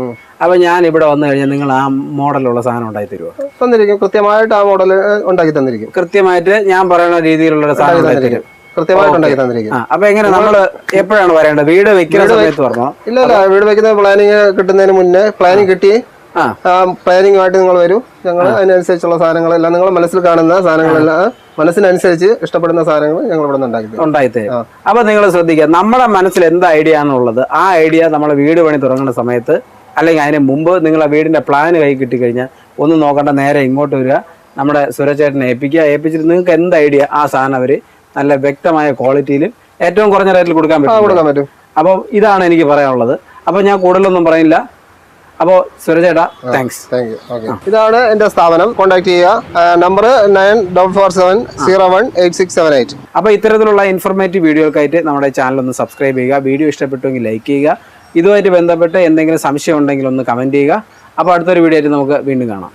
അപ്പൊ ഞാൻ ഇവിടെ വന്നു കഴിഞ്ഞാൽ നിങ്ങൾ ആ മോഡലുള്ള സാധനം ഉണ്ടാക്കി തരുമോ
തന്നിരിക്കും. കൃത്യമായിട്ട് ആ മോഡൽ ഉണ്ടാക്കി തന്നിരിക്കും.
കൃത്യമായിട്ട് ഞാൻ പറയുന്ന രീതിയിലുള്ള സാധനം ഉണ്ടാക്കി തരും
കൃത്യമായിട്ട് ഉണ്ടാക്കി തന്നിരിക്കും.
അപ്പോൾ എങ്ങനെ നമ്മൾ എപ്പോഴാണ് വരേണ്ടത്? വീട് വെക്കുന്ന സമയത്ത് പറഞ്ഞോ
ഇല്ല ഇല്ല. വീട് വെക്കുന്ന പ്ലാനിങ് കിട്ടുന്നതിന് മുന്നേ പ്ലാനിങ് കിട്ടി.
ആ
പ്ലാനിങ്ങുമായിട്ട് നിങ്ങൾ വരൂ. ഞങ്ങൾ അതിനനുസരിച്ചുള്ള സാധനങ്ങളെല്ലാം നിങ്ങൾ മനസ്സിൽ കാണുന്ന സാധനങ്ങളെല്ലാം മനസ്സിനനുസരിച്ച് ഇഷ്ടപ്പെടുന്ന സാധനങ്ങൾ ഞങ്ങൾ ഇവിടെ ഉണ്ടാക്കി തരും
അപ്പൊ നിങ്ങൾ ശ്രദ്ധിക്കുക നമ്മുടെ മനസ്സിൽ എന്ത് ഐഡിയ ആണുള്ളത് ആ ഐഡിയ നമ്മളെ വീട് പണി തുടങ്ങുന്ന സമയത്ത് അല്ലെങ്കിൽ അതിന് മുമ്പ് നിങ്ങൾ ആ വീടിന്റെ പ്ലാൻ കൈ കിട്ടിക്കഴിഞ്ഞാൽ ഒന്ന് നോക്കണ്ട നേരെ ഇങ്ങോട്ട് വരിക നമ്മുടെ സുരചേട്ടനെ ഏൽപ്പിക്കുക. ഏൽപ്പിച്ചിട്ട് നിങ്ങൾക്ക് എന്ത് ഐഡിയ ആ സാധനം അവർ നല്ല വ്യക്തമായ ക്വാളിറ്റിയിലും ഏറ്റവും കുറഞ്ഞ റേറ്റിൽ കൊടുക്കാൻ പറ്റും.
കൊടുക്കാൻ പറ്റും.
അപ്പോൾ ഇതാണ് എനിക്ക് പറയാനുള്ളത്. അപ്പോൾ ഞാൻ കൂടുതലൊന്നും പറയില്ല അപ്പോൾ സുരജേട്ടാ താങ്ക്സ്
താങ്ക് യു ഓക്കെ ഇതാണ് എന്റെ സ്ഥാപനം. കോൺടാക്ട് ചെയ്യുക. Number nine double four seven zero one eight six seven eight.
അപ്പോൾ ഇത്തരത്തിലുള്ള ഇൻഫർമേറ്റീവ് വീഡിയോകൾക്കായിട്ട് നമ്മുടെ ചാനൽ ഒന്ന് സബ്സ്ക്രൈബ് ചെയ്യുക. വീഡിയോ ഇഷ്ടപ്പെട്ടുവെങ്കിൽ ലൈക്ക് ചെയ്യുക. ഇതുമായിട്ട് ബന്ധപ്പെട്ട് എന്തെങ്കിലും സംശയം ഉണ്ടെങ്കിൽ ഒന്ന് കമന്റ് ചെയ്യുക. അപ്പോൾ അടുത്തൊരു വീഡിയോ ആയിട്ട് നമുക്ക് വീണ്ടും കാണാം.